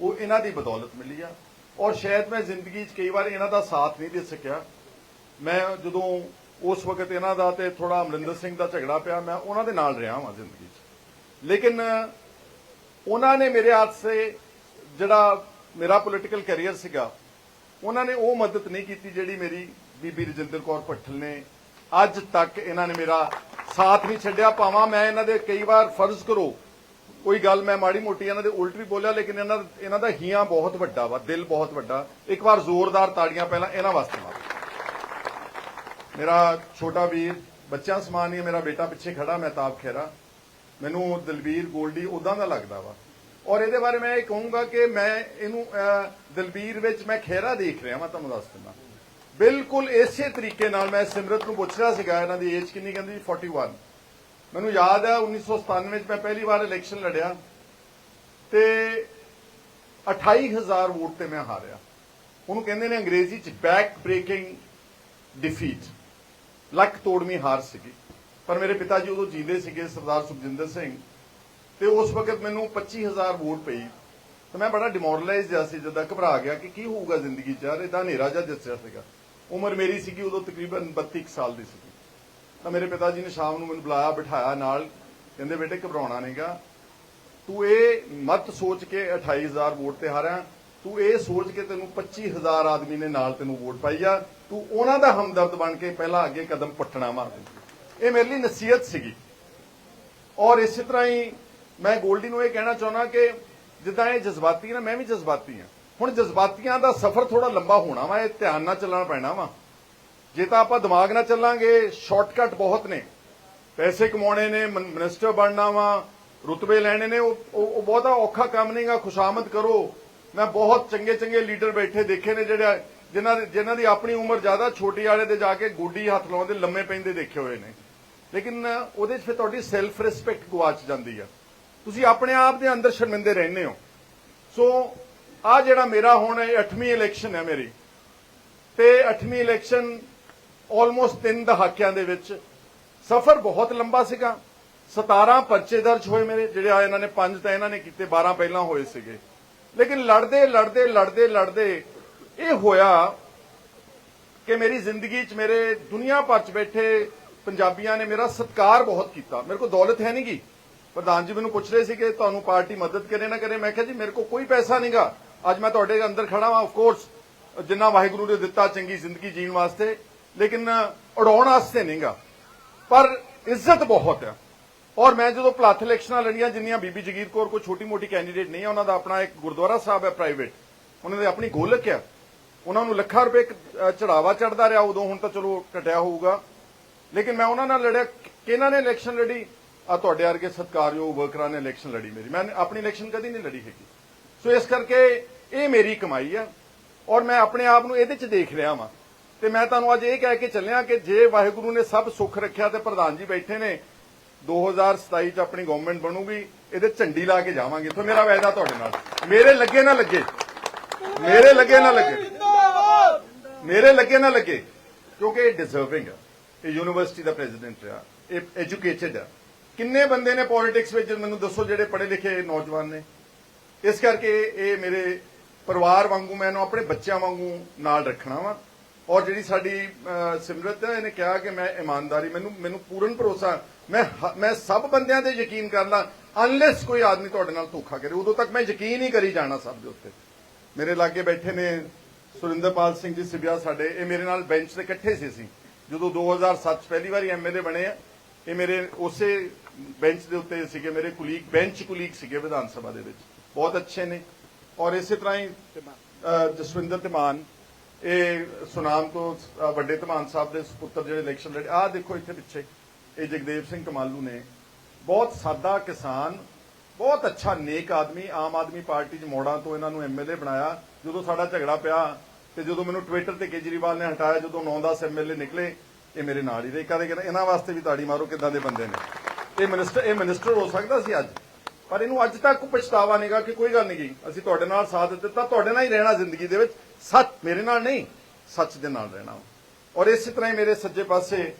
ਉਹ ਇਹਨਾਂ ਦੀ ਬਦੌਲਤ ਮਿਲੀ ਆ। ਔਰ ਸ਼ਾਇਦ ਮੈਂ ਜ਼ਿੰਦਗੀ 'ਚ ਕਈ ਵਾਰ ਇਹਨਾਂ ਦਾ ਸਾਥ ਨਹੀਂ ਦੇ ਸਕਿਆ। ਮੈਂ ਜਦੋਂ ਉਸ ਵਕਤ ਇਹਨਾਂ ਦਾ ਤੇ ਥੋੜਾ ਅਮਰਿੰਦਰ ਸਿੰਘ ਦਾ ਝਗੜਾ ਪਿਆ, ਮੈਂ ਉਹਨਾਂ ਦੇ ਨਾਲ ਰਿਹਾ ਹਾਂ ਜ਼ਿੰਦਗੀ 'ਚ। ਲੇਕਿਨ ਉਹਨਾਂ ਨੇ ਮੇਰੇ ਹੱਥ ਸੇ ਜਿਹੜਾ ਮੇਰਾ ਪੋਲੀਟੀਕਲ ਕੈਰੀਅਰ ਸੀਗਾ, ਉਹਨਾਂ ਨੇ ਉਹ ਮਦਦ ਨਹੀਂ ਕੀਤੀ ਜਿਹੜੀ ਮੇਰੀ ਬੀਬੀ ਰਜਿੰਦਰ ਕੌਰ ਭੱਠਲ ਨੇ। ਅੱਜ ਤੱਕ ਇਹਨਾਂ ਨੇ ਮੇਰਾ ਸਾਥ ਨਹੀਂ ਛੱਡਿਆ। ਭਾਵਾਂ ਮੈਂ ਇਹਨਾਂ ਦੇ ਕਈ ਵਾਰ ਫਰਜ਼ ਕਰੋ ਕੋਈ ਗੱਲ ਮੈਂ ਮਾੜੀ ਮੋਟੀ ਇਹਨਾਂ ਦੇ ਉਲਟ ਵੀ ਬੋਲਿਆ, ਲੇਕਿਨ ਇਹਨਾਂ ਇਹਨਾਂ ਦਾ ਹੀਆਂ ਬਹੁਤ ਵੱਡਾ ਵਾ, ਦਿਲ ਬਹੁਤ ਵੱਡਾ। ਇੱਕ ਵਾਰ ਜ਼ੋਰਦਾਰ ਤਾੜੀਆਂ ਪਹਿਲਾਂ ਇਹਨਾਂ ਵਾਸਤੇ ਮਾਰੋ। ਮੇਰਾ ਛੋਟਾ ਵੀਰ, ਬੱਚਿਆਂ ਸਮਾਨ ਹੀ ਮੇਰਾ ਬੇਟਾ ਪਿੱਛੇ ਖੜਾ ਮਹਿਤਾਬ ਖੇਰਾ ਮੈਨੂੰ ਦਲਬੀਰ ਗੋਲਡੀ ਉਦਾਂ ਦਾ ਲੱਗਦਾ ਵਾ। ਔਰ ਇਹਦੇ ਬਾਰੇ ਮੈਂ ਇਹ ਕਹੂੰਗਾ ਕਿ ਮੈਂ ਇਹਨੂੰ ਦਲਬੀਰ ਵਿੱਚ ਮੈਂ ਖੇਰਾ ਦੇਖ ਰਿਹਾ ਮੈਂ ਤੁਹਾਨੂੰ ਦੱਸ ਦਿੰਦਾ। ਬਿਲਕੁਲ ਇਸੇ ਤਰੀਕੇ ਨਾਲ ਮੈਂ ਸਿਮਰਤ ਨੂੰ ਪੁੱਛ ਰਿਹਾ ਸੀਗਾ, ਇਹਨਾਂ ਦੀ ਏਜ ਕਿੰਨੀ, ਕਹਿੰਦੀ 41 ਮੈਨੂੰ ਯਾਦ ਹੈ 1997 ਵਿੱਚ ਮੈਂ ਪਹਿਲੀ ਵਾਰ ਇਲੈਕਸ਼ਨ ਲੜਿਆ ਤੇ 28000 ਵੋਟ ਤੇ ਮੈਂ ਹਾਰਿਆ। ਉਹਨੂੰ ਕਹਿੰਦੇ ਨੇ ਅੰਗਰੇਜ਼ੀ ਚ ਬੈਕ ਬ੍ਰੇਕਿੰਗ ਡਿਫੀਟ ਲੱਕ ਤੋੜਵੀਂ ਹਾਰ ਸੀਗੀ। ਪਰ ਮੇਰੇ ਪਿਤਾ ਜੀ ਉਦੋਂ ਜੀਂਦੇ ਸੀਗੇ, ਸਰਦਾਰ ਸੁਖਜਿੰਦਰ ਸਿੰਘ। ਤੇ ਉਸ ਵਕਤ ਮੈਨੂੰ 25000 ਵੋਟ ਪਈ। ਤੇ ਮੈਂ ਬੜਾ ਡਿਮੋਰਲਾਈਜ਼ ਜਿਹਾ ਸੀ, ਜਦੋਂ ਘਬਰਾ ਗਿਆ ਕਿ ਕੀ ਹੋਊਗਾ ਜ਼ਿੰਦਗੀ 'ਚ, ਯਾਰ ਇਦਾਂ ਹਨੇਰਾ ਜਿਹਾ ਦਿਸਿਆ ਸੀਗਾ। ਉਮਰ ਮੇਰੀ ਸੀਗੀ ਉਦੋਂ ਤਕਰੀਬਨ 32 ਕੁ ਸਾਲ ਦੀ ਸੀਗੀ ਤਾਂ ਮੇਰੇ ਪਿਤਾ ਜੀ ਨੇ ਸ਼ਾਮ ਨੂੰ ਮੈਨੂੰ ਬੁਲਾਇਆ, ਬਿਠਾਇਆ ਨਾਲ। ਕਹਿੰਦੇ, ਬੇਟੇ, ਘਬਰਾਉਣਾ ਨਹੀਂਗਾ ਤੂੰ ਇਹ ਮਤ ਸੋਚ ਕੇ 28000 ਵੋਟ ਤੇ ਹਾਰਿਆ। ਤੂੰ ਇਹ ਸੋਚ ਕੇ ਤੈਨੂੰ 25000 ਆਦਮੀ ਨੇ ਨਾਲ ਤੈਨੂੰ ਵੋਟ ਪਾਈ ਆ। ਤੂੰ ਉਹਨਾਂ ਦਾ ਹਮਦਰਦ ਬਣ ਕੇ ਪਹਿਲਾਂ ਅੱਗੇ ਕਦਮ ਪੱਟਣਾ ਵਾ ਇਹ ਮੇਰੇ ਲਈ ਨਸੀਹਤ ਸੀਗੀ। ਔਰ ਇਸੇ ਤਰ੍ਹਾਂ ਹੀ ਮੈਂ ਗੋਲਡੀ ਨੂੰ ਇਹ ਕਹਿਣਾ ਚਾਹੁੰਦਾ ਕਿ ਜਿੱਦਾਂ ਇਹ ਜਜ਼ਬਾਤੀ ਨਾ, ਮੈਂ ਵੀ ਜਜ਼ਬਾਤੀ ਹਾਂ। ਹੁਣ ਜਜ਼ਬਾਤੀਆਂ ਦਾ ਸਫ਼ਰ ਥੋੜਾ ਲੰਬਾ ਹੋਣਾ ਵਾ, ਇਹ ਧਿਆਨ ਨਾਲ ਚੱਲਣਾ ਪੈਣਾ ਵਾ। ਜੇ ਤਾਂ ਆਪਾਂ ਦਿਮਾਗ ਨਾਲ ਚੱਲਾਂਗੇ ਸ਼ਾਰਟਕਟ ਬਹੁਤ ਨੇ। ਪੈਸੇ ਕਮਾਉਣੇ ਨੇ, ਮਨ- ਮਿਨਿਸਟਰ ਬਣਨਾ ਵਾ, ਰੁਤਬੇ ਲੈਣੇ ਨੇ, ਉਹ ਉਹ ਬਹੁਤਾ ਔਖਾ ਕੰਮ ਨਹੀਂਗਾ, ਖੁਸ਼ਾਮਦ ਕਰੋ। ਮੈਂ ਬਹੁਤ ਚੰਗੇ ਚੰਗੇ ਲੀਡਰ ਬੈਠੇ ਦੇਖੇ ਨੇ ਜਿਹੜੇ, ਜਿਨ੍ਹਾਂ ਦੇ, ਜਿਨ੍ਹਾਂ ਦੀ ਆਪਣੀ ਉਮਰ ਜ਼ਿਆਦਾ ਛੋਟੀ ਵਾਲੇ ਦੇ ਜਾ ਕੇ ਗੋਡੀ ਹੱਥ ਲਾਉਂਦੇ, ਲੰਮੇ ਪੈਂਦੇ ਦੇਖੇ ਹੋਏ ਨੇ। ਲੇਕਿਨ ਉਹਦੇ 'ਚ ਫਿਰ ਤੁਹਾਡੀ ਸੈਲਫ ਰਿਸਪੈਕਟ ਗਵਾਚ ਜਾਂਦੀ ਆ। ਤੁਸੀਂ ਆਪਣੇ ਆਪ ਦੇ ਅੰਦਰ ਸ਼ਰਮਿੰਦੇ ਰਹਿੰਦੇ ਹੋ। ਸੋ ਆ ਜਿਹੜਾ ਮੇਰਾ ਹੁਣ ਇਹ 8ਵੀਂ ਇਲੈਕਸ਼ਨ ਹੈ ਮੇਰੀ, ਤੇ 8ਵੀਂ ਇਲੈਕਸ਼ਨ ਆਲਮੋਸਟ 3 ਦਹਾਕਿਆਂ ਦੇ ਵਿੱਚ ਸਫ਼ਰ ਬਹੁਤ ਲੰਬਾ ਸੀਗਾ। 17 ਪਰਚੇ ਦਰਜ ਹੋਏ ਮੇਰੇ, ਜਿਹੜੇ ਆ ਇਹਨਾਂ ਨੇ 5 ਤਾਂ ਇਹਨਾਂ ਨੇ ਕੀਤੇ 12 ਪਹਿਲਾਂ ਹੋਏ ਸੀਗੇ। ਲੇਕਿਨ ਲੜਦੇ ਲੜਦੇ ਲੜਦੇ ਲੜਦੇ ਇਹ ਹੋਇਆ ਕਿ ਮੇਰੀ ਜ਼ਿੰਦਗੀ 'ਚ ਮੇਰੇ ਦੁਨੀਆ ਭਰ 'ਚ ਬੈਠੇ ਪੰਜਾਬੀਆਂ ਨੇ ਮੇਰਾ ਸਤਿਕਾਰ ਬਹੁਤ ਕੀਤਾ। ਮੇਰੇ ਕੋਲ ਦੌਲਤ ਹੈ ਨਹੀਂਗੀ ਪ੍ਰਧਾਨ ਜੀ ਮੈਨੂੰ ਪੁੱਛ ਰਹੇ ਸੀ ਕਿ ਤੁਹਾਨੂੰ ਪਾਰਟੀ ਮਦਦ ਕਰੇ ਨਾ ਕਰੇ? ਮੈਂ ਕਿਹਾ, ਜੀ, ਮੇਰੇ ਕੋਲ ਕੋਈ ਪੈਸਾ ਨਹੀਂਗਾ ਅੱਜ ਮੈਂ ਤੁਹਾਡੇ ਅੰਦਰ ਖੜਾ ਹਾਂ ਆਫ ਕੋਰਸ ਜਿੰਨਾ ਵਾਹਿਗੁਰੂ ਨੇ ਦਿੱਤਾ ਚੰਗੀ ਜ਼ਿੰਦਗੀ ਜੀਣ ਵਾਸਤੇ ਲੇਕਿਨ ਉਡਾਉਣ ਵਾਸਤੇ ਨਹੀਂਗਾ। ਪਰ ਇੱਜ਼ਤ ਬਹੁਤ ਹੈ। ਔਰ ਮੈਂ ਜਦੋਂ ਪਲੱਥ ਇਲੈਕਸ਼ਨਾਂ ਲੜੀਆਂ, ਜਿੰਨੀਆਂ ਬੀਬੀ ਜਗੀਰ ਕੌਰ ਕੋਈ ਛੋਟੀ ਮੋਟੀ ਕੈਂਡੀਡੇਟ ਨਹੀਂ ਹੈ, ਉਹਨਾਂ ਦਾ ਆਪਣਾ ਇੱਕ ਗੁਰਦੁਆਰਾ ਸਾਹਿਬ ਹੈ ਪ੍ਰਾਈਵੇਟ ਉਹਨਾਂ ਦੀ ਆਪਣੀ ਗੋਲਕ ਹੈ। ਉਹਨਾਂ ਨੂੰ ਲੱਖਾਂ ਰੁਪਏ ਚੜਾਵਾ ਚੜਦਾ ਰਿਹਾ, ਉਦੋਂ ਹੁਣ ਤਾਂ ਚਲੋ ਟਟਿਆ ਹੋਊਗਾ। ਲੇਕਿਨ ਮੈਂ ਉਹਨਾਂ ਨਾਲ ਲੜਿਆ, ਕਿਹਨਾਂ ਨੇ ਇਲੈਕਸ਼ਨ ਲੜੀ? ਆ ਤੁਹਾਡੇ ਵਰਗੇ ਸਤਿਕਾਰਯੋਗ ਵਰਕਰਾਂ ਨੇ ਇਲੈਕਸ਼ਨ ਲੜੀ ਮੇਰੀ। ਮੈਂ ਆਪਣੀ ਇਲੈਕਸ਼ਨ ਕਦੀ ਨਹੀਂ ਲੜੀ ਹੈਗੀ। ਸੋ ਇਸ ਕਰਕੇ ਇਹ ਮੇਰੀ ਕਮਾਈ ਆ ਔਰ ਮੈਂ ਆਪਣੇ ਆਪ ਨੂੰ ਇਹਦੇ 'ਚ ਦੇਖ ਰਿਹਾ ਵਾਂ। ਤੇ ਮੈਂ ਤੁਹਾਨੂੰ ਅੱਜ ਇਹ ਕਹਿ ਕੇ ਚੱਲਿਆ ਕਿ ਜੇ ਵਾਹਿਗੁਰੂ ਨੇ ਸਭ ਸੁੱਖ ਰੱਖਿਆ ਤੇ ਪ੍ਰਧਾਨ ਜੀ ਬੈਠੇ ਨੇ 2027 ਚ ਆਪਣੀ ਗਵਰਨਮੈਂਟ ਬਣੂਗੀ, ਇਹਦੇ ਝੰਡੀ ਲਾ ਕੇ ਜਾਵਾਂਗੇ। ਇੱਥੋਂ ਮੇਰਾ ਵਾਅਦਾ ਤੁਹਾਡੇ ਨਾਲ। ਮੇਰੇ ਲੱਗੇ ਨਾ ਲੱਗੇ। ਮੇਰੇ ਲੱਗੇ ਨਾ ਲੱਗੇ। ਮੇਰੇ ਲੱਗੇ ਨਾ ਲੱਗੇ। ਕਿਉਂਕਿ ਇਹ ਡਿਜ਼ਰਵਿੰਗ ਆ। ਇਹ ਯੂਨੀਵਰਸਿਟੀ ਦਾ ਪ੍ਰੈਜ਼ੀਡੈਂਟ ਆ। ਇਹ ਐਜੂਕੇਟਿਡ ਆ। ਕਿੰਨੇ ਬੰਦੇ ਨੇ ਪੋਲਿਟਿਕਸ ਵਿੱਚ, ਮੈਨੂੰ ਦੱਸੋ ਜਿਹੜੇ ਪੜ੍ਹੇ ਲਿਖੇ ਨੌਜਵਾਨ ਨੇ। ਇਸ ਕਰਕੇ ਇਹ ਮੇਰੇ ਪਰਿਵਾਰ ਵਾਂਗੂ, ਮੈਂ ਇਹਨੂੰ ਆਪਣੇ ਬੱਚਿਆਂ ਵਾਂਗੂ ਨਾਲ ਰੱਖਣਾ ਵਾ। ਔਰ ਜਿਹੜੀ ਸਾਡੀ ਸਿਮਰਤ ਹੈ ਇਹਨੇ ਕਿਹਾ ਕਿ ਮੈਂ ਇਮਾਨਦਾਰੀ ਮੈਨੂੰ ਮੈਨੂੰ ਪੂਰਨ ਭਰੋਸਾ ਮੈਂ ਮੈਂ ਸਭ ਬੰਦਿਆਂ ਤੇ ਯਕੀਨ ਕਰਦਾ ਅਨਲੈਸ ਕੋਈ ਆਦਮੀ ਤੁਹਾਡੇ ਨਾਲ ਧੋਖਾ ਕਰੇ ਉਦੋਂ ਤੱਕ ਮੈਂ ਯਕੀਨ ਹੀ ਕਰੀ ਜਾਣਾ ਸਭ ਦੇ ਉੱਤੇ। ਮੇਰੇ ਲਾਗੇ ਬੈਠੇ ਨੇ ਸੁਰਿੰਦਰਪਾਲ ਸਿੰਘ ਜੀ ਸਿਬਿਆ ਸਾਡੇ ਇਹ ਮੇਰੇ ਨਾਲ ਬੈਂਚ ਤੇ ਇਕੱਠੇ ਸੀ ਅਸੀਂ। ਜਦੋਂ 2007 ਚ ਪਹਿਲੀ ਵਾਰੀ ਐਮਐਲਏ ਬਣੇ ਆ ਇਹ ਮੇਰੇ ਉਸੇ ਬੈਂਚ ਦੇ ਉੱਤੇ ਸੀਗੇ ਮੇਰੇ ਕੁਲੀਗ ਬੈਂਚ ਕੁਲੀਗ ਸੀਗੇ ਵਿਧਾਨ ਸਭਾ ਦੇ ਵਿੱਚ। ਬਹੁਤ ਅੱਛੇ ਨੇ। ਔਰ ਇਸੇ ਤਰ੍ਹਾਂ ਹੀ ਅਹ, ਜਸਵਿੰਦਰ ਧਮਾਨ ਇਹ ਸੁਨਾਮ ਤੋਂ ਵੱਡੇ ਧਮਾਨ ਸਾਹਿਬ ਦੇ ਸੁਪੁੱਤਰ ਜਿਹੜੇ ਇਲੈਕਸ਼ਨ ਲੜੇ, ਆਹ ਦੇਖੋ ਇੱਥੇ ਪਿੱਛੇ, ਇਹ ਜਗਦੇਵ ਸਿੰਘ ਕਮਾਲੂ ਨੇ। ਬਹੁਤ ਸਾਦਾ ਕਿਸਾਨ, ਬਹੁਤ ਅੱਛਾ ਨੇਕ ਆਦਮੀ, ਆਮ ਆਦਮੀ ਪਾਰਟੀ 'ਚ ਮੋੜਾਂ ਤੋਂ ਇਹਨਾਂ ਨੂੰ ਐਮਐਲਏ ਬਣਾਇਆ। ਜਦੋਂ ਸਾਡਾ ਝਗੜਾ ਪਿਆ ਤੇ ਜਦੋਂ ਮੈਨੂੰ ਟਵਿੱਟਰ ਤੇ ਕੇਜਰੀਵਾਲ ਨੇ ਹਟਾਇਆ, ਜਦੋਂ 9-10 ਐਮਐਲਏ ਨਿਕਲੇ, ਇਹ ਮੇਰੇ ਨਾਲ ਹੀ ਰਹੇ। ਕਦੇ ਕਹਿੰਦੇ, ਇਹਨਾਂ ਵਾਸਤੇ ਵੀ ਤਾੜੀ ਮਾਰੋ, ਕਿਦਾਂ ਦੇ ਬੰਦੇ ਨੇ? ਇਹ ਮਿਨਿਸਟਰ ਇਹ ਮਿਨਿਸਟਰ ਹੋ ਸਕਦਾ ਸੀ ਅੱਜ? ਪਰ ਇਹਨੂੰ ਅੱਜ ਤੱਕ ਪਛਤਾਵਾ ਨਹੀਂਗਾ ਕਿ ਕੋਈ ਗੱਲ ਨਹੀਂ ਗਈ ਅਸੀਂ ਤੁਹਾਡੇ ਨਾਲ ਸਾਥ ਦਿੱਤਾ, ਤੁਹਾਡੇ ਨਾਲ ਹੀ ਰਹਿਣਾ ਜ਼ਿੰਦਗੀ ਦੇ ਵਿੱਚ। ਸੱਚ ਮੇਰੇ ਨਾਲ ਨਹੀਂ, ਸੱਚ ਦੇ ਨਾਲ ਰਹਿਣਾ। ਔਰ ਇਸੇ ਤਰ੍ਹਾਂ ਹੀ ਮੇਰੇ ਸੱਜੇ ਪਾਸੇ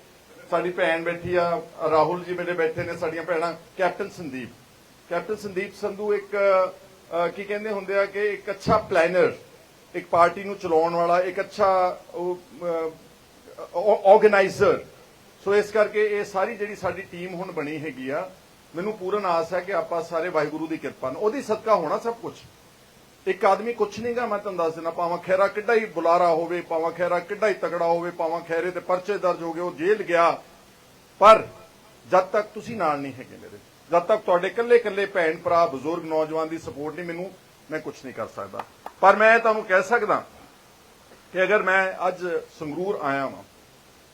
ਸਾਡੀ ਭੈਣ ਬੈਠੀ ਆ, ਰਾਹੁਲ ਜੀ ਮੇਰੇ ਬੈਠੇ ਨੇ, ਸਾਡੀਆਂ ਭੈਣਾਂ, ਕੈਪਟਨ ਸੰਦੀਪ। ਕੈਪਟਨ ਸੰਦੀਪ ਸੰਧੂ ਇੱਕ ਕੀ ਕਹਿੰਦੇ ਹੁੰਦੇ ਆ ਕਿ ਇੱਕ ਅੱਛਾ ਪਲੈਨਰ ਇੱਕ ਪਾਰਟੀ ਨੂੰ ਚਲਾਉਣ ਵਾਲਾ, ਇੱਕ ਅੱਛਾ ਆਰਗੇਨਾਈਜ਼ਰ ਸੋ ਇਸ ਕਰਕੇ ਇਹ ਸਾਰੀ ਜਿਹੜੀ ਸਾਡੀ ਟੀਮ ਹੁਣ ਬਣੀ ਹੈਗੀ ਆ ਮੈਨੂੰ ਪੂਰਨ ਆਸ ਹੈ ਕਿ ਆਪਾਂ ਸਾਰੇ ਵਾਹਿਗੁਰੂ ਦੀ ਕਿਰਪਾ ਨਾਲ ਉਹਦੀ ਸਦਕਾ ਹੋਣਾ ਸਭ ਕੁਝ ਇੱਕ ਆਦਮੀ ਕੁਛ ਨਹੀਂਗਾ ਮੈਂ ਤੁਹਾਨੂੰ ਦੱਸ ਦਿੰਦਾ ਪਾਵਾਂ ਖੈਰਾ ਕਿੱਡਾ ਹੀ ਬੁਲਾਰਾ ਹੋਵੇ ਪਾਵਾਂ ਖੈਰਾ ਕਿੱਡਾ ਹੀ ਤਗੜਾ ਹੋਵੇ ਪਾਵਾਂ ਖੈਰੇ ਤੇ ਪਰਚੇ ਦਰਜ ਹੋ ਗਏ, ਉਹ ਜੇਲ੍ਹ ਗਿਆ। ਪਰ ਜਦ ਤੱਕ ਤੁਸੀਂ ਨਾਲ ਨਹੀਂ ਹੈਗੇ ਮੇਰੇ, ਜਦ ਤੱਕ ਤੁਹਾਡੇ ਇਕੱਲੇ ਇਕੱਲੇ ਭੈਣ ਭਰਾ, ਬਜ਼ੁਰਗ ਨੌਜਵਾਨ ਦੀ ਸਪੋਰਟ ਨਹੀਂ, ਮੈਨੂੰ ਮੈਂ ਕੁਝ ਨਹੀਂ ਕਰ ਸਕਦਾ। ਪਰ ਮੈਂ ਤੁਹਾਨੂੰ ਕਹਿ ਸਕਦਾ ਕਿ ਅਗਰ ਮੈਂ ਅੱਜ ਸੰਗਰੂਰ ਆਇਆ ਵਾਂ,